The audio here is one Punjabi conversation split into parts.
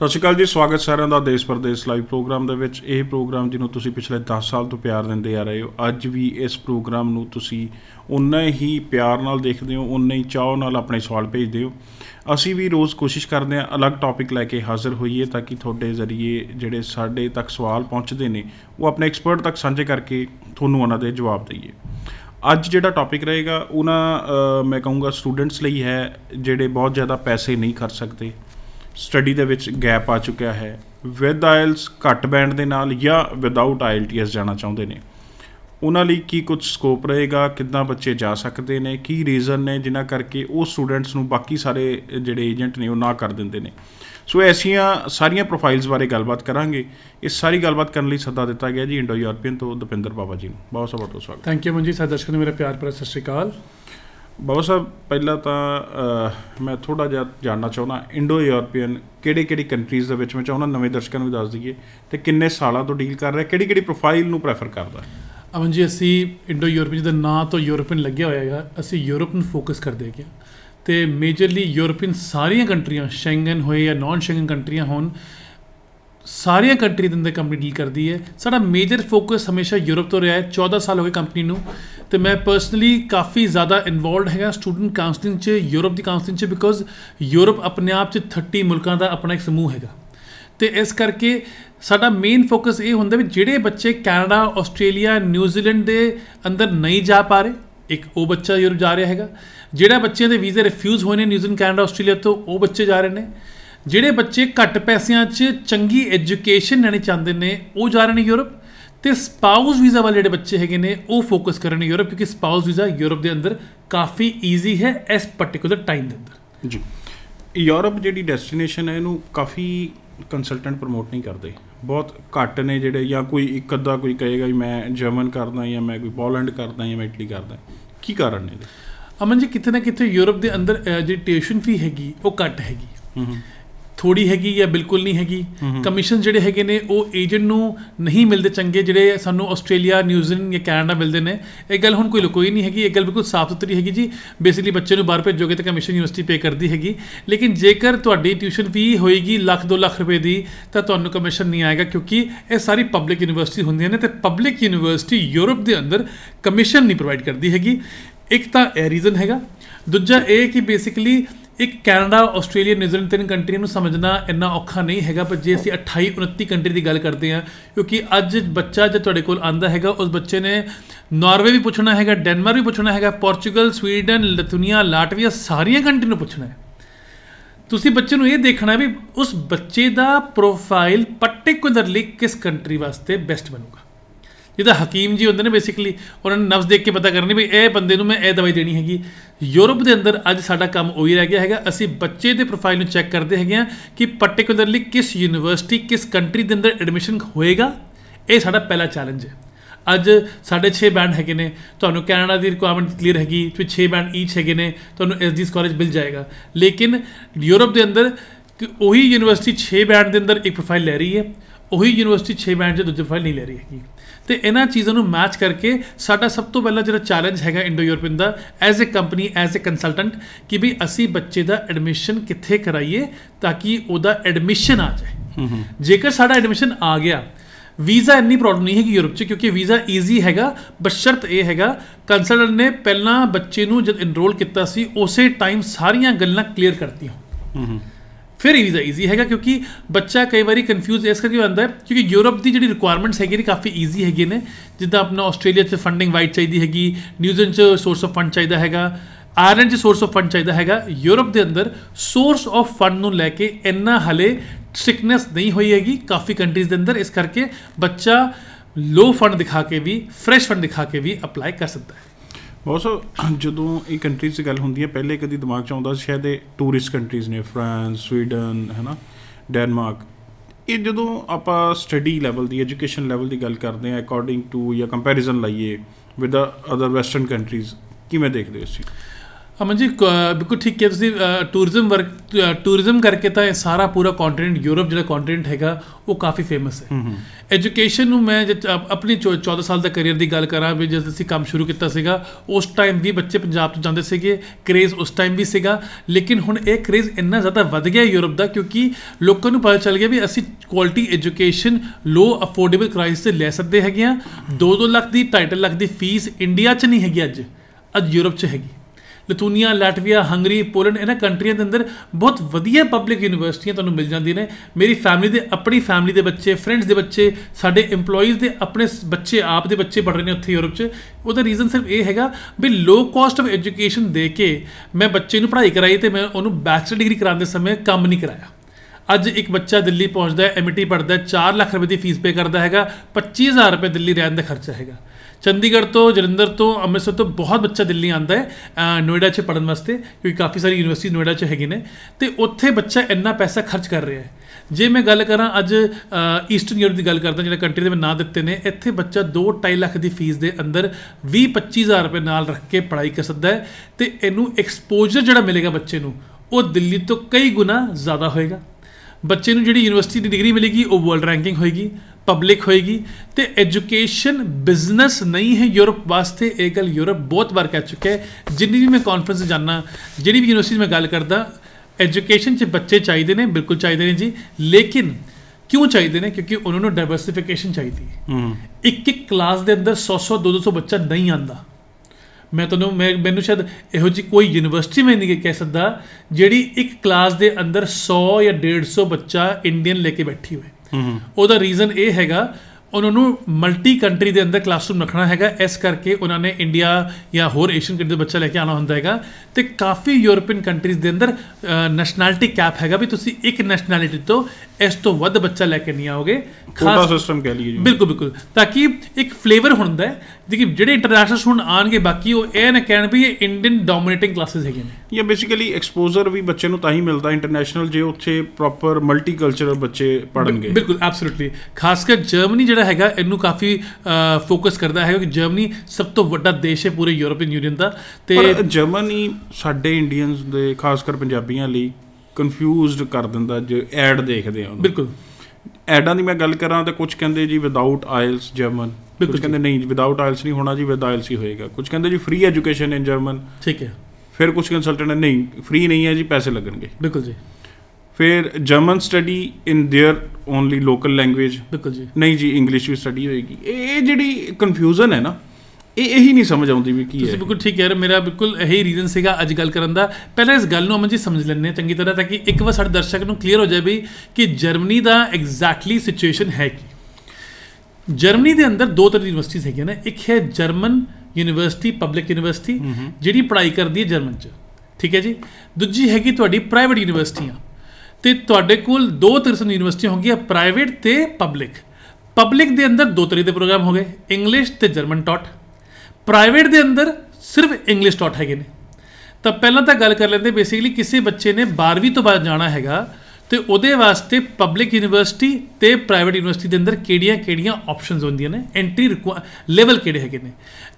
ਸਤਿ ਸ਼੍ਰੀ ਅਕਾਲ ਜੀ, ਸਵਾਗਤ ਸਾਰਿਆਂ ਦਾ ਦੇਸ਼ ਪ੍ਰਦੇਸ਼ ਲਾਈਵ ਪ੍ਰੋਗਰਾਮ ਦੇ ਵਿੱਚ। ਇਹ ਪ੍ਰੋਗਰਾਮ ਜਿਹਨੂੰ ਤੁਸੀਂ ਪਿਛਲੇ 10 ਸਾਲ ਤੋਂ ਪਿਆਰ ਦਿੰਦੇ ਆ ਰਹੇ ਹੋ, ਅੱਜ ਵੀ ਇਸ ਪ੍ਰੋਗਰਾਮ ਨੂੰ ਤੁਸੀਂ ਉਨਾ ਹੀ ਪਿਆਰ ਨਾਲ ਦੇਖਦੇ ਹੋ ਉਨਾ ਹੀ ਚਾਅ ਨਾਲ ਆਪਣੇ ਸਵਾਲ ਭੇਜਦੇ ਹੋ। ਅਸੀਂ ਵੀ ਰੋਜ਼ ਕੋਸ਼ਿਸ਼ ਕਰਦੇ ਹਾਂ ਅਲੱਗ ਟੌਪਿਕ ਲੈ ਕੇ ਹਾਜ਼ਰ ਹੋਈਏ ਤਾਂ ਕਿ ਤੁਹਾਡੇ ਜ਼ਰੀਏ ਜਿਹੜੇ ਸਾਡੇ ਤੱਕ ਸਵਾਲ ਪਹੁੰਚਦੇ ਨੇ, ਉਹ ਆਪਣੇ ਐਕਸਪਰਟ ਤੱਕ ਸਾਂਝੇ ਕਰਕੇ ਤੁਹਾਨੂੰ ਉਹਨਾਂ ਦੇ ਜਵਾਬ ਦਈਏ। ਅੱਜ ਜਿਹੜਾ ਟੌਪਿਕ ਰਹੇਗਾ, ਉਹਨਾਂ ਮੈਂ ਕਹੂੰਗਾ ਸਟੂਡੈਂਟਸ ਲਈ ਹੈ, ਜਿਹੜੇ ਬਹੁਤ ਜ਼ਿਆਦਾ ਪੈਸੇ ਨਹੀਂ ਖਰਚ ਸਕਦੇ। ਸਟੱਡੀ ਦੇ ਵਿੱਚ ਗੈਪ ਆ ਚੁੱਕਿਆ ਹੈ। ਵਿਦ ਆਇਲਸ ਘੱਟ ਬੈਂਡ ਦੇ ਨਾਲ ਜਾਂ ਵਿਦਆਊਟ ਆਇਲਟੀਐਸ ਜਾਣਾ ਚਾਹੁੰਦੇ ਨੇ। ਉਹਨਾਂ ਲਈ ਕੀ ਕੁਝ ਸਕੋਪ ਰਹੇਗਾ, ਕਿੱਦਾਂ ਬੱਚੇ ਜਾ ਸਕਦੇ ਨੇ, ਕੀ ਰੀਜ਼ਨ ਨੇ ਜਿਨ੍ਹਾਂ ਕਰਕੇ ਉਹ ਸਟੂਡੈਂਟਸ ਨੂੰ ਬਾਕੀ ਸਾਰੇ ਜਿਹੜੇ ਏਜੰਟ ਨੇ ਉਹ ਨਾ ਕਰ ਦਿੰਦੇ ਨੇ। ਸੋ ਐਸੀਆਂ ਸਾਰੀਆਂ ਪ੍ਰੋਫਾਈਲਸ ਬਾਰੇ ਗੱਲਬਾਤ ਕਰਾਂਗੇ। ਇਸ ਸਾਰੀ ਗੱਲਬਾਤ ਕਰਨ ਲਈ ਸੱਦਾ ਦਿੱਤਾ ਗਿਆ ਜੀ ਇੰਡੋ ਯੂਰਪੀਅਨ ਤੋਂ ਦਪਿੰਦਰ ਬਾਬਾ ਜੀ ਨੂੰ। ਬਹੁਤ ਬਹੁਤ ਬਹੁਤ ਸਵਾਗਤ। ਥੈਂਕ ਯੂ ਮਨਜੀਤ ਸਾਡੇ ਦਰਸ਼ਕਾਂ ਨੂੰ ਮੇਰਾ ਪਿਆਰ ਭਰਾ ਸਤਿ ਸ਼੍ਰੀ ਅਕਾਲ। ਬਾਬਾ ਸਾਹਿਬ, ਪਹਿਲਾਂ ਤਾਂ ਮੈਂ ਥੋੜਾ ਜਿਹਾ ਜਾਣਨਾ ਚਾਹੁੰਦਾ ਇੰਡੋ ਯੂਰਪੀਅਨ ਕਿਹੜੇ ਕਿਹੜੀ ਕੰਟਰੀਜ਼ ਦੇ ਵਿੱਚ, ਮੈਂ ਚਾਹੁੰਦਾ ਨਵੇਂ ਦਰਸ਼ਕਾਂ ਨੂੰ ਦੱਸ ਦਈਏ, ਤੇ ਕਿੰਨੇ ਸਾਲਾਂ ਤੋਂ ਡੀਲ ਕਰ ਰਿਹਾ, ਕਿਹੜੀ ਕਿਹੜੀ ਪ੍ਰੋਫਾਈਲ ਨੂੰ ਪ੍ਰੈਫਰ ਕਰਦਾ ਅਮਨ ਜੀ, ਅਸੀਂ ਇੰਡੋ ਯੂਰਪੀਅਨ ਦਾ ਨਾਂ ਤੋਂ ਯੂਰਪੀਅਨ ਲੱਗਿਆ ਹੋਇਆ ਹੈਗਾ, ਅਸੀਂ ਯੂਰਪ ਨੂੰ ਫੋਕਸ ਕਰਦੇ ਹੈਗੇ ਹਾਂ। ਤੇ ਮੇਜਰਲੀ ਯੂਰਪੀਅਨ ਸਾਰੀਆਂ ਕੰਟਰੀਆਂ ਸ਼ੈਂਗਨ ਹੋਏ ਜਾਂ ਨਾਨ ਸ਼ੈਂਗਨ ਕੰਟਰੀਆਂ ਹੋਣ ਸਾਰੀਆਂ ਕੰਟਰੀ ਦੇ ਅੰਦਰ ਕੰਪਨੀ ਡੀਲ ਕਰਦੀ ਹੈ। ਸਾਡਾ ਮੇਜਰ ਫੋਕਸ ਹਮੇਸ਼ਾ ਯੂਰਪ ਤੋਂ ਰਿਹਾ ਹੈ। 14 ਸਾਲ ਹੋ ਗਏ ਕੰਪਨੀ ਨੂੰ। ਤੇ ਮੈਂ ਪਰਸਨਲੀ ਕਾਫੀ ਜ਼ਿਆਦਾ ਇਨਵੋਲਡ ਹੈਗਾ ਸਟੂਡੈਂਟ ਕਾਉਂਸਲਿੰਗ 'ਚ, ਯੂਰਪ ਦੀ ਕਾਉਂਸਲਿੰਗ 'ਚ ਬਿਕੋਜ਼ ਯੂਰਪ ਆਪਣੇ ਆਪ 'ਚ 30 ਮੁਲਕਾਂ ਦਾ ਆਪਣਾ ਇੱਕ ਸਮੂਹ ਹੈਗਾ। ਤੇ ਇਸ ਕਰਕੇ ਸਾਡਾ ਮੇਨ ਫੋਕਸ ਇਹ ਹੁੰਦਾ ਵੀ ਜਿਹੜੇ ਬੱਚੇ ਕੈਨੇਡਾ, ਆਸਟ੍ਰੇਲੀਆ ਨਿਊਜ਼ੀਲੈਂਡ ਦੇ ਅੰਦਰ ਨਹੀਂ ਜਾ ਪਾ ਰਹੇ, ਇੱਕ ਉਹ ਬੱਚਾ ਯੂਰਪ ਜਾ ਰਿਹਾ ਹੈਗਾ। ਜਿਹੜਾ ਬੱਚਿਆਂ ਦੇ ਵੀਜ਼ੇ ਰਿਫਿਊਜ਼ ਹੋਏ ਨੇ ਨਿਊਜ਼ੀਲੈਂਡ ਕੈਨੇਡਾ, ਆਸਟ੍ਰੇਲੀਆ ਤੋਂ, ਉਹ ਬੱਚੇ ਜਾ ਰਹੇ ਨੇ। ਜਿਹੜੇ ਬੱਚੇ ਘੱਟ ਪੈਸਿਆਂ 'ਚ ਚੰਗੀ ਐਜੂਕੇਸ਼ਨ ਲੈਣੀ ਚਾਹੁੰਦੇ ਨੇ ਉਹ ਜਾ ਰਹੇ ਨੇ ਯੂਰਪ ਤੇ ਸਪਾਊਸ ਵੀਜ਼ਾ ਵਾਲੇ ਜਿਹੜੇ ਬੱਚੇ ਹੈਗੇ ਨੇ ਉਹ ਫੋਕਸ ਕਰਨ ਨੇ ਯੂਰਪ ਕਿਉਂਕਿ ਸਪਾਊਸ ਵੀਜ਼ਾ ਯੂਰਪ ਦੇ ਅੰਦਰ ਕਾਫੀ ਈਜ਼ੀ ਹੈ ਇਸ ਪਾਰਟਿਕੂਲਰ ਟਾਈਮ ਦੇ ਅੰਦਰ। ਜੀ। ਯੂਰਪ ਜਿਹੜੀ ਡੈਸਟੀਨੇਸ਼ਨ ਹੈ ਇਹਨੂੰ ਕਾਫੀ ਕੰਸਲਟੈਂਟ ਪ੍ਰਮੋਟ ਨਹੀਂ ਕਰਦੇ। ਬਹੁਤ ਘੱਟ ਨੇ ਜਿਹੜੇ ਜਾਂ ਕੋਈ ਇੱਕ ਅੱਧਾ ਕੋਈ ਕਹੇਗਾ ਵੀ ਮੈਂ ਜਰਮਨ ਕਰਦਾ ਜਾਂ ਮੈਂ ਕੋਈ ਪੋਲੈਂਡ ਕਰਦਾ ਜਾਂ ਮੈਂ ਇਟਲੀ ਕਰਦਾ। ਕੀ ਕਾਰਨ ਨੇ ਇਹਦੇ? ਅਮਨ ਜੀ ਕਿਤੇ ਨਾ ਕਿਤੇ ਯੂਰਪ ਦੇ ਅੰਦਰ ਜਿਹੜੀ ਟਿਊਸ਼ਨ ਫੀ ਹੈਗੀ ਉਹ ਘੱਟ ਹੈਗੀ। ਥੋੜੀ ਹੈਗੀ ਜਾਂ ਬਿਲਕੁਲ ਨਹੀਂ ਹੈਗੀ, ਕਮਿਸ਼ਨ ਜਿਹੜੇ ਹੈਗੇ ਨੇ, ਉਹ ਏਜੰਟ ਨੂੰ ਨਹੀਂ ਮਿਲਦੇ ਚੰਗੇ ਜਿਹੜੇ ਸਾਨੂੰ ਆਸਟ੍ਰੇਲੀਆ ਨਿਊਜ਼ੀਲੈਂਡ ਜਾਂ ਕੈਨੇਡਾ ਮਿਲਦੇ ਨੇ। ਇਹ ਗੱਲ ਹੁਣ ਕੋਈ ਲੁਕੋਈ ਨਹੀਂ ਹੈਗੀ, ਇਹ ਗੱਲ ਬਿਲਕੁਲ ਸਾਫ਼ ਸੁਥਰੀ ਹੈਗੀ ਜੀ। ਬੇਸਿਕਲੀ ਬੱਚੇ ਨੂੰ ਬਾਹਰ ਭੇਜੋਗੇ ਤਾਂ ਕਮਿਸ਼ਨ ਯੂਨੀਵਰਸਿਟੀ ਪੇ ਕਰਦੀ ਹੈਗੀ। ਲੇਕਿਨ ਜੇਕਰ ਤੁਹਾਡੀ ਟਿਊਸ਼ਨ ਫੀ ਹੋਏਗੀ ਲੱਖ 2 ਲੱਖ ਰੁਪਏ ਦੀ, ਤਾਂ ਤੁਹਾਨੂੰ ਕਮਿਸ਼ਨ ਨਹੀਂ ਆਏਗਾ ਕਿਉਂਕਿ ਇਹ ਸਾਰੀ ਪਬਲਿਕ ਯੂਨੀਵਰਸਿਟੀ ਹੁੰਦੀਆਂ ਨੇ ਤੇ ਪਬਲਿਕ ਯੂਨੀਵਰਸਿਟੀ ਯੂਰਪ ਦੇ ਅੰਦਰ ਕਮਿਸ਼ਨ ਨਹੀਂ ਪ੍ਰੋਵਾਈਡ ਕਰਦੀ ਹੈਗੀ। ਇੱਕ ਤਾਂ ਇਹ ਰੀਜ਼ਨ ਹੈਗਾ। ਦੂਜਾ ਇਹ ਕਿ ਬੇਸਿਕਲੀ ਇੱਕ ਕੈਨੇਡਾ, ਆਸਟ੍ਰੇਲੀਆ ਨਿਊਜ਼ੀਲੈਂਡ ਤਿੰਨ ਕੰਟਰੀਆਂ ਨੂੰ ਸਮਝਣਾ ਇੰਨਾ ਔਖਾ ਨਹੀਂ ਹੈਗਾ, ਪਰ ਜੇ ਅਸੀਂ 28 29 ਕੰਟਰੀ ਦੀ ਗੱਲ ਕਰਦੇ ਹਾਂ, ਕਿਉਂਕਿ ਅੱਜ ਬੱਚਾ ਜੇ ਤੁਹਾਡੇ ਕੋਲ ਆਂਦਾ ਹੈਗਾ, ਉਸ ਬੱਚੇ ਨੇ ਨਾਰਵੇ ਵੀ ਪੁੱਛਣਾ ਹੈਗਾ, ਡੈਨਮਾਰਕ ਵੀ ਪੁੱਛਣਾ ਹੈਗਾ, ਪੋਰਚੁਗਲ, ਸਵੀਡਨ ਲਥੂਨੀਆ ਲਾਟਵੀਆ ਸਾਰੀਆਂ ਕੰਟਰੀ ਨੂੰ ਪੁੱਛਣਾ ਹੈ। ਤੁਸੀਂ ਬੱਚੇ ਨੂੰ ਇਹ ਦੇਖਣਾ ਵੀ ਉਸ ਬੱਚੇ ਦਾ ਪ੍ਰੋਫਾਈਲ ਪਾਰਟਿਕੂਲਰਲੀ ਕਿਸ ਕੰਟਰੀ ਵਾਸਤੇ ਬੈਸਟ ਬਣੂਗਾ। ਜਿਹਦਾ ਹਕੀਮ ਜੀ ਹੁੰਦੇ ਨੇ ਬੇਸਿਕਲੀ ਉਹਨਾਂ ਨੇ ਨਬਜ਼ ਦੇਖ ਕੇ ਪਤਾ ਕਰਨੀ ਵੀ ਇਹ ਬੰਦੇ ਨੂੰ ਮੈਂ ਇਹ ਦਵਾਈ ਦੇਣੀ ਹੈਗੀ। ਯੂਰਪ ਦੇ ਅੰਦਰ ਅੱਜ ਸਾਡਾ ਕੰਮ ਉਹੀ ਰਹਿ ਗਿਆ ਹੈਗਾ। ਅਸੀਂ ਬੱਚੇ ਦੇ ਪ੍ਰੋਫਾਈਲ ਨੂੰ ਚੈੱਕ ਕਰਦੇ ਹੈਗੇ ਆ ਕਿ ਪਾਰਟਿਕੂਲਰਲੀ ਕਿਸ ਯੂਨੀਵਰਸਿਟੀ ਕਿਸ ਕੰਟਰੀ ਦੇ ਅੰਦਰ ਐਡਮਿਸ਼ਨ ਹੋਏਗਾ। ਇਹ ਸਾਡਾ ਪਹਿਲਾ ਚੈਲੰਜ ਹੈ। ਅੱਜ ਸਾਡੇ 6 ਬੈਂਡ ਹੈਗੇ ਨੇ। ਤੁਹਾਨੂੰ ਕੈਨੇਡਾ ਦੀ ਰਿਕੁਆਇਰਮੈਂਟ ਕਲੀਅਰ ਹੈਗੀ ਤੇ 6 ਬੈਂਡ ਈਚ ਹੈਗੇ ਨੇ। ਤੁਹਾਨੂੰ ਐਸਡੀਐਸ ਕਾਲਜ ਮਿਲ ਜਾਏਗਾ। ਲੇਕਿਨ ਯੂਰਪ ਦੇ ਅੰਦਰ ਉਹੀ ਯੂਨੀਵਰਸਿਟੀ 6 ਬੈਂਡ ਦੇ ਅੰਦਰ ਇੱਕ ਪ੍ਰੋਫਾਈਲ ਲੈ ਰਹੀ ਹੈ। ਉਹੀ ਯੂਨੀਵਰਸਿਟੀ 6 ਬੈਂਡ 'ਚ ਦੂਜੇ ਪ੍ਰੋਫਾਈਲ ਨਹੀਂ ਲੈ ਰਹੀ ਹੈਗੀ। ਤੇ ਇਹਨਾਂ ਚੀਜ਼ਾਂ ਨੂੰ ਮੈਚ ਕਰਕੇ ਸਾਡਾ ਸਭ ਤੋਂ ਪਹਿਲਾ ਜਿਹੜਾ ਚੈਲੰਜ ਹੈਗਾ Indo European the as a company as a consultant ਕਿ ਵੀ ਅਸੀਂ ਬੱਚੇ ਦਾ ਐਡਮਿਸ਼ਨ ਕਿੱਥੇ ਕਰਾਈਏ ਤਾਂ ਕਿ ਉਹਦਾ ਐਡਮਿਸ਼ਨ ਆ ਜਾਏ। ਹੂੰ ਹੂੰ। ਜੇਕਰ ਸਾਡਾ ਐਡਮਿਸ਼ਨ ਆ ਗਿਆ ਵੀਜ਼ਾ ਇੰਨੀ ਪ੍ਰੋਬਲਮ ਨਹੀਂ ਹੈਗੀ ਯੂਰਪ 'ਚ ਕਿਉਂਕਿ ਵੀਜ਼ਾ ਈਜ਼ੀ ਹੈਗਾ ਬਸ਼ਰਤ ਇਹ ਹੈਗਾ ਕੰਸਲਟੈਂਟ ਨੇ ਪਹਿਲਾਂ ਬੱਚੇ ਨੂੰ ਜਦ ਇਨਰੋਲ ਕੀਤਾ ਸੀ ਉਸੇ ਟਾਈਮ ਸਾਰੀਆਂ ਗੱਲਾਂ ਕਲੀਅਰ ਕਰਤੀਆਂ। ਫਿਰ ਹੂੰ ਵੀਜ਼ਾ ਈਜ਼ੀ ਹੈਗਾ ਕਿਉਂਕਿ ਬੱਚਾ ਕਈ ਵਾਰੀ ਕਨਫਿਊਜ਼ ਇਸ ਕਰਕੇ ਹੁੰਦਾ ਹੈ ਕਿਉਂਕਿ ਯੂਰਪ ਦੀ ਜਿਹੜੀ ਰਿਕੁਆਇਰਮੈਂਟਸ ਹੈਗੀ ਨੇ ਕਾਫੀ ਈਜ਼ੀ ਹੈਗੇ ਨੇ। ਜਿੱਦਾਂ ਆਪਣਾ ਆਸਟ੍ਰੇਲੀਆ 'ਚ ਫੰਡਿੰਗ ਵਾਈਡ ਚਾਹੀਦੀ ਹੈਗੀ ਨਿਊਜ਼ੀਲੈਂਡ 'ਚ ਸੋਰਸ ਆਫ ਫੰਡ ਚਾਹੀਦਾ ਹੈਗਾ ਆਇਰਲੈਂਡ 'ਚ ਸੋਰਸ ਆਫ ਫੰਡ ਚਾਹੀਦਾ ਹੈਗਾ। ਯੂਰਪ ਦੇ ਅੰਦਰ ਸੋਰਸ ਆਫ ਫੰਡ ਨੂੰ ਲੈ ਕੇ ਇੰਨਾ ਹਲੇ ਸਟ੍ਰਿਕਨੈਸ ਨਹੀਂ ਹੋਈ ਹੈਗੀ, ਕਾਫੀ ਕੰਟਰੀਜ਼ ਦੇ ਅੰਦਰ। ਇਸ ਕਰਕੇ ਬੱਚਾ ਲੋ ਫੰਡ ਦਿਖਾ ਕੇ ਵੀ ਫਰੈਸ਼ ਫੰਡ ਦਿਖਾ ਕੇ ਵੀ ਅਪਲਾਈ ਕਰ ਸਕਦਾ ਹੈ। ਬਹੁਤ ਜਦੋਂ ਇਹ ਕੰਟਰੀਜ਼ ਦੀ ਗੱਲ ਹੁੰਦੀ ਹੈ, ਪਹਿਲੇ ਕਦੀ ਦਿਮਾਗ 'ਚ ਆਉਂਦਾ ਸੀ ਸ਼ਾਇਦ ਇਹ ਟੂਰਿਸਟ ਕੰਟਰੀਜ਼ ਨੇ ਫਰਾਂਸ ਸਵੀਡਨ ਹੈਨਾ ਡੈਨਮਾਰਕ ਇਹ ਜਦੋਂ ਆਪਾਂ ਸਟੱਡੀ ਲੈਵਲ ਦੀ ਐਜੂਕੇਸ਼ਨ ਲੈਵਲ ਦੀ ਗੱਲ ਕਰਦੇ ਹਾਂ ਅਕੋਰਡਿੰਗ ਟੂ ਜਾਂ ਕੰਪੈਰੀਜ਼ਨ ਲਾਈਏ with the other western countries ਕਿਵੇਂ ਦੇਖਦੇ ਹੋ ਇਸ ਚੀਜ਼ ਅਮਨ ਜੀ ਬਿਲਕੁਲ ਠੀਕ ਹੈ ਤੁਸੀਂ ਟੂਰਿਜ਼ਮ ਵਰਕ ਟੂਰਿਜ਼ਮ ਕਰਕੇ ਤਾਂ ਇਹ ਸਾਰਾ ਪੂਰਾ ਕੰਟੀਨੈਂਟ ਯੂਰਪ ਜਿਹੜਾ ਕੰਟੀਨੈਂਟ ਹੈਗਾ ਉਹ ਕਾਫੀ ਫੇਮਸ ਹੈ। ਐਜੂਕੇਸ਼ਨ ਨੂੰ ਮੈਂ ਜੇ ਆਪਣੀ ਚੌ- 14 ਸਾਲ ਦਾ ਕੈਰੀਅਰ ਦੀ ਗੱਲ ਕਰਾਂ ਵੀ ਜਦ ਅਸੀਂ ਕੰਮ ਸ਼ੁਰੂ ਕੀਤਾ ਸੀਗਾ ਉਸ ਟਾਈਮ ਵੀ ਬੱਚੇ ਪੰਜਾਬ ਤੋਂ ਜਾਂਦੇ ਸੀਗੇ ਕ੍ਰੇਜ਼ ਉਸ ਟਾਈਮ ਵੀ ਸੀਗਾ ਲੇਕਿਨ ਹੁਣ ਇਹ ਕ੍ਰੇਜ਼ ਇੰਨਾ ਜ਼ਿਆਦਾ ਵੱਧ ਗਿਆ ਯੂਰਪ ਦਾ ਕਿਉਂਕਿ ਲੋਕਾਂ ਨੂੰ ਪਤਾ ਚੱਲ ਗਿਆ ਵੀ ਅਸੀਂ quality education low affordable price ਤੇ ਲੈ ਸਕਦੇ ਹੈਗੇ ਆ 2-2 ਲੱਖ ਦੀ 2.5 ਲੱਖ ਦੀ ਫੀਸ ਇੰਡੀਆ 'ਚ ਨਹੀਂ ਹੈਗੀ ਅੱਜ ਅੱਜ ਯੂਰਪ 'ਚ ਹੈਗੀ। ਲਤੂਨੀਆ ਲੈਟਵੀਆ, ਹੰਗਰੀ, ਪੋਲੈਂਡ ਇਹਨਾਂ ਕੰਟਰੀਆਂ ਦੇ ਅੰਦਰ ਬਹੁਤ ਵਧੀਆ ਪਬਲਿਕ ਯੂਨੀਵਰਸਿਟੀਆਂ ਤੁਹਾਨੂੰ ਮਿਲ ਜਾਂਦੀਆਂ ਨੇ। ਮੇਰੀ ਫੈਮਿਲੀ ਦੇ, ਆਪਣੀ ਫੈਮਿਲੀ ਦੇ ਬੱਚੇ ਫਰੈਂਡਸ ਦੇ ਬੱਚੇ, ਸਾਡੇ EMPLOYEES ਦੇ ਆਪਣੇ ਬੱਚੇ, ਆਪ ਦੇ ਬੱਚੇ ਪੜ੍ਹ ਰਹੇ ਨੇ ਉੱਥੇ ਯੂਰਪ 'ਚ। ਉਹਦਾ ਰੀਜ਼ਨ ਸਿਰਫ ਇਹ ਹੈਗਾ ਵੀ ਲੋ ਕਾਸਟ ਆਫ ਐਜੂਕੇਸ਼ਨ ਦੇ ਕੇ ਮੈਂ ਬੱਚੇ ਨੂੰ ਪੜ੍ਹਾਈ ਕਰਾਈ ਤੇ ਮੈਂ ਉਹਨੂੰ ਬੈਚਲਰ ਡਿਗਰੀ ਕਰਾਉਣ ਦੇ ਸਮੇਂ ਕੰਮ ਨਹੀਂ ਕਰਾਇਆ। ਅੱਜ ਇੱਕ ਬੱਚਾ ਦਿੱਲੀ ਪਹੁੰਚਦਾ ਹੈ ਐਮਟੀ ਪੜ੍ਹਦਾ ਹੈ 4 ਲੱਖ ਰੁਪਏ ਦੀ ਫੀਸ ਪੇ ਕਰਦਾ ਹੈਗਾ 25000 ਰੁਪਏ ਦਿੱਲੀ ਰਹਿਣ ਦਾ ਖਰਚਾ ਹੈਗਾ। ਚੰਡੀਗੜ੍ਹ ਤੋਂ, ਜਲੰਧਰ ਤੋਂ, ਅੰਮ੍ਰਿਤਸਰ ਤੋਂ ਬਹੁਤ ਬੱਚਾ ਦਿੱਲੀ ਆਂਦਾ ਹੈ ਨੋਇਡਾ 'ਚ ਪੜ੍ਹਨ ਵਾਸਤੇ, ਕਿਉਂਕਿ ਕਾਫੀ ਸਾਰੀ ਯੂਨੀਵਰਸਿਟੀ ਨੋਇਡਾ 'ਚ ਹੈਗੀ ਨੇ। ਤੇ ਉੱਥੇ ਬੱਚਾ ਇੰਨਾ ਪੈਸਾ ਖਰਚ ਕਰ ਰਿਹਾ ਹੈ। ਜੇ ਮੈਂ ਗੱਲ ਕਰਾਂ ਅੱਜ ਈਸਟਰਨ ਯੂਰਪ ਦੀ ਗੱਲ ਕਰਦਾ, ਜਿਹੜਾ ਕੰਟਰੀ ਦੇ ਮੈਂ ਨਾਂ ਦਿੱਤੇ ਨੇ, ਇੱਥੇ ਬੱਚਾ 2.5 ਲੱਖ ਦੀ ਫੀਸ ਦੇ ਅੰਦਰ 20 25000 ਰੁਪਏ ਨਾਲ ਰੱਖ ਕੇ ਪੜ੍ਹਾਈ ਕਰ ਸਕਦਾ ਹੈ। ਤੇ ਇਹਨੂੰ ਐਕਸਪੋਜ਼ਰ ਜਿਹੜਾ ਮਿਲੇਗਾ ਬੱਚੇ ਨੂੰ, ਉਹ ਦਿੱਲੀ ਤੋਂ ਕਈ ਗੁਣਾ ਜ਼ਿਆਦਾ ਹੋਏਗਾ। ਬੱਚੇ ਨੂੰ ਜਿਹੜੀ ਯੂਨੀਵਰਸਿਟੀ ਦੀ ਡਿਗਰੀ ਮਿਲੇਗੀ ਉਹ ਵਰਲਡ ਰੈਂਕਿੰਗ ਹੋਏਗੀ ਪਬਲਿਕ ਹੋਏਗੀ ਤੇ ਐਜੂਕੇਸ਼ਨ ਬਿਜ਼ਨਸ ਨਹੀਂ ਹੈ ਯੂਰਪ ਵਾਸਤੇ ਇਹ ਗੱਲ ਯੂਰਪ ਬਹੁਤ ਵਾਰ ਕਹਿ ਚੁੱਕਿਆ ਹੈ। ਜਿੰਨੀ ਵੀ ਮੈਂ ਕਾਨਫਰੰਸ ਜਾਣਾ ਜਿਹੜੀ ਵੀ ਯੂਨੀਵਰਸਿਟੀ ਮੈਂ ਗੱਲ ਕਰਦਾ ਐਜੂਕੇਸ਼ਨ 'ਚ ਬੱਚੇ ਚਾਹੀਦੇ ਨੇ ਬਿਲਕੁਲ ਚਾਹੀਦੇ ਨੇ ਜੀ ਲੇਕਿਨ ਕਿਉਂ ਚਾਹੀਦੇ ਨੇ? ਕਿਉਂਕਿ ਉਹਨਾਂ ਨੂੰ ਡਾਈਵਰਸਿਫਿਕੇਸ਼ਨ ਚਾਹੀਦੀ ਹੈ। ਹੂੰ। ਇੱਕ ਇੱਕ ਕਲਾਸ ਦੇ ਅੰਦਰ 100 100 200 ਬੱਚਾ ਨਹੀਂ ਆਂਦਾ ਮੈਂ ਤੁਹਾਨੂੰ ਮੈਂ ਮੈਨੂੰ ਸ਼ਾਇਦ ਇਹੋ ਜੀ ਕੋਈ ਯੂਨੀਵਰਸਿਟੀ ਮੈਂ ਨਹੀਂ ਕਹਿ ਸਕਦਾ ਜਿਹੜੀ ਇੱਕ ਕਲਾਸ ਦੇ ਅੰਦਰ 100 ਜਾਂ 150 ਬੱਚਾ ਇੰਡੀਅਨ ਲੈ ਕੇ ਬੈਠੀ ਹੋਵੇ ਉਹਦਾ ਰੀਜ਼ਨ ਇਹ ਹੈਗਾ ਉਹਨਾਂ ਨੂੰ ਮਲਟੀ ਕੰਟਰੀ ਦੇ ਅੰਦਰ ਕਲਾਸਰੂਮ ਰੱਖਣਾ ਹੈਗਾ। ਇਸ ਕਰਕੇ ਉਹਨਾਂ ਨੇ ਇੰਡੀਆ ਜਾਂ ਹੋਰ ਏਸ਼ੀਅਨ ਕੰਟਰੀ ਦੇ ਬੱਚਾ ਲੈ ਕੇ ਆਉਣਾ ਹੁੰਦਾ ਹੈਗਾ। ਤੇ ਕਾਫੀ ਯੂਰਪੀਅਨ ਕੰਟਰੀਜ਼ ਦੇ ਅੰਦਰ ਨੈਸ਼ਨੈਲਿਟੀ ਕੈਪ ਹੈਗਾ ਵੀ ਤੁਸੀਂ ਇੱਕ ਨੈਸ਼ਨੈਲਿਟੀ ਤੋਂ ਇਸ ਤੋਂ ਵੱਧ ਬੱਚਾ ਲੈ ਕੇ ਨਹੀਂ ਆਓਗੇ। ਕੋਟਾ ਸਿਸਟਮ ਕਹਿ ਲਈਏ ਜੀ ਬਿਲਕੁਲ ਬਿਲਕੁਲ। ਤਾਂ ਕਿ ਇੱਕ ਫਲੇਵਰ ਹੁੰਦਾ ਹੈ। ਕਿ ਜਿਹੜੇ ਇੰਟਰਨੈਸ਼ਨਲ ਸਟੂਡੈਂਟ ਆਣਗੇ ਬਾਕੀ ਉਹ ਇਹ ਨਾ ਕਹਿਣ ਵੀ ਇਹ ਇੰਡੀਅਨ ਡੋਮੀਨੇਟਿੰਗ ਕਲਾਸਿਸ ਹੈਗੇ ਨੇ। ਜਾਂ ਬੇਸਿਕਲੀ ਐਕਸਪੋਜ਼ਰ ਵੀ ਬੱਚੇ ਨੂੰ ਤਾਂ ਹੀ ਮਿਲਦਾ ਇੰਟਰਨੈਸ਼ਨਲ ਜੇ ਉੱਥੇ ਪ੍ਰੋਪਰ ਮਲਟੀਕਲਚਰਲ ਬੱਚੇ ਪੜਨਗੇ ਬਿਲਕੁਲ ਐਬਸੋਲੂਟਲੀ ਖਾਸ ਕਰ ਜਰਮਨੀ ਜਿਹੜਾ ਹੈਗਾ ਇਹਨੂੰ ਕਾਫੀ ਫੋਕਸ ਕਰਦਾ ਹੈ ਕਿ ਜਰਮਨੀ ਸਭ ਤੋਂ ਵੱਡਾ ਦੇਸ਼ ਹੈ ਪੂਰੇ ਯੂਰਪੀਅਨ ਯੂਨੀਅਨ ਦਾ। ਤੇ ਜਰਮਨੀ ਸਾਡੇ ਇੰਡੀਅਨਸ ਦੇ ਖਾਸ ਕਰ ਪੰਜਾਬੀਆਂ ਲਈ ਕਨਫਿਊਜ਼ਡ ਕਰ ਦਿੰਦਾ ਜੇ ਐਡ ਦੇਖਦੇ ਆ ਉਹਨੂੰ। ਬਿਲਕੁਲ। ਐਡਾਂ ਦੀ ਮੈਂ ਗੱਲ ਕਰਾਂ ਤਾਂ ਕੁਝ ਕਹਿੰਦੇ ਜੀ ਵਿਦਆਊਟ ਆਇਲਸ ਜਰਮਨ ਕੁਝ ਕਹਿੰਦੇ ਨਹੀਂ ਵਿਦਆਊਟ ਆਇਲਸ ਨਹੀਂ ਹੋਣਾ ਜੀ ਵਿਦ ਆਇਲਸ ਹੀ ਹੋਏਗਾ। ਕੁਝ ਕਹਿੰਦੇ ਜੀ ਫ੍ਰੀ ਐਜੂਕੇਸ਼ਨ ਇਨ ਜਰਮਨ ਠੀਕ ਹੈ। ਫਿਰ ਕੁਝ ਕੰਸਲਟੈਂਟ ਨਹੀਂ ਫ੍ਰੀ ਨਹੀਂ ਹੈ ਜੀ ਪੈਸੇ ਲੱਗਣਗੇ। ਬਿਲਕੁਲ ਜੀ। ਫਿਰ German study in there only local language ਬਿਲਕੁਲ ਜੀ ਨਹੀਂ ਜੀ ਇੰਗਲਿਸ਼ ਵੀ ਸਟੱਡੀ ਹੋਏਗੀ ਇਹ ਇਹ ਜਿਹੜੀ ਕਨਫਿਊਜ਼ਨ ਹੈ ਨਾ ਇਹ ਇਹੀ ਨਹੀਂ ਸਮਝ ਆਉਂਦੀ ਵੀ ਕੀ ਤੁਸੀਂ ਹੈ ਬਿਲਕੁਲ ਠੀਕ ਕਹਿ ਰਹੇ ਹੋ। ਮੇਰਾ ਬਿਲਕੁਲ ਇਹੀ ਰੀਜ਼ਨ ਸੀਗਾ ਅੱਜ ਗੱਲ ਕਰਨ ਦਾ ਪਹਿਲਾਂ ਇਸ ਗੱਲ ਨੂੰ ਅਮਨ ਜੀ ਸਮਝ ਲੈਂਦੇ ਹਾਂ ਚੰਗੀ ਤਰ੍ਹਾਂ ਤਾਂ ਕਿ ਇੱਕ ਵਾਰ ਸਾਡੇ ਦਰਸ਼ਕ ਨੂੰ ਕਲੀਅਰ ਹੋ ਜਾਏ ਵੀ ਕਿ ਜਰਮਨੀ ਦਾ ਐਗਜ਼ੈਕਟਲੀ ਸਿਚੁਏਸ਼ਨ ਹੈ ਕੀ ਜਰਮਨੀ ਦੇ ਅੰਦਰ ਦੋ ਤਰ੍ਹਾਂ ਦੀ ਯੂਨੀਵਰਸਿਟੀਆਂ ਹੈਗੀਆਂ ਨੇ ਇੱਕ ਹੈ ਜਰਮਨ ਯੂਨੀਵਰਸਿਟੀ ਪਬਲਿਕ ਯੂਨੀਵਰਸਿਟੀ ਜਿਹੜੀ ਪੜ੍ਹਾਈ ਕਰਦੀ ਹੈ ਜਰਮਨ 'ਚ ਠੀਕ ਹੈ ਜੀ ਦੂਜੀ ਹੈਗੀ ਤੁਹਾਡੀ ਪ੍ਰਾਈਵੇਟ ਯੂਨੀਵਰਸਿਟੀਆਂ ਤੇ ਤੁਹਾਡੇ ਕੋਲ ਦੋ ਤਰ੍ਹਾਂ ਦੀਆਂ ਯੂਨੀਵਰਸਿਟੀਆਂ ਹੋਗੀਆਂ ਪ੍ਰਾਈਵੇਟ ਤੇ ਪਬਲਿਕ ਪਬਲਿਕ ਦੇ ਅੰਦਰ ਦੋ ਤਰ੍ਹਾਂ ਦੇ ਪ੍ਰੋਗਰਾਮ ਹੋ ਗਏ ਇੰਗਲਿਸ਼ ਤੇ ਜਰਮਨ ਟੌਟ ਪ੍ਰਾਈਵੇਟ ਦੇ ਅੰਦਰ ਸਿਰਫ ਇੰਗਲਿਸ਼ ਟੌਟ ਹੈਗੇ ਨੇ। ਤਾਂ ਪਹਿਲਾਂ ਤਾਂ ਗੱਲ ਕਰ ਲੈਂਦੇ ਬੇਸਿਕਲੀ ਕਿਸੇ ਬੱਚੇ ਨੇ 12ਵੀਂ ਤੋਂ ਬਾਅਦ ਜਾਣਾ ਹੈਗਾ ਤੇ ਉਹਦੇ ਵਾਸਤੇ ਪਬਲਿਕ ਯੂਨੀਵਰਸਿਟੀ ਤੇ ਪ੍ਰਾਈਵੇਟ ਯੂਨੀਵਰਸਿਟੀ ਦੇ ਅੰਦਰ ਕਿਹੜੀਆਂ-ਕਿਹੜੀਆਂ ਆਪਸ਼ਨਸ ਹੁੰਦੀਆਂ ਨੇ? ਐਂਟਰੀ ਲੈਵਲ ਕਿਹੜੇ ਹੈਗੇ ਨੇ?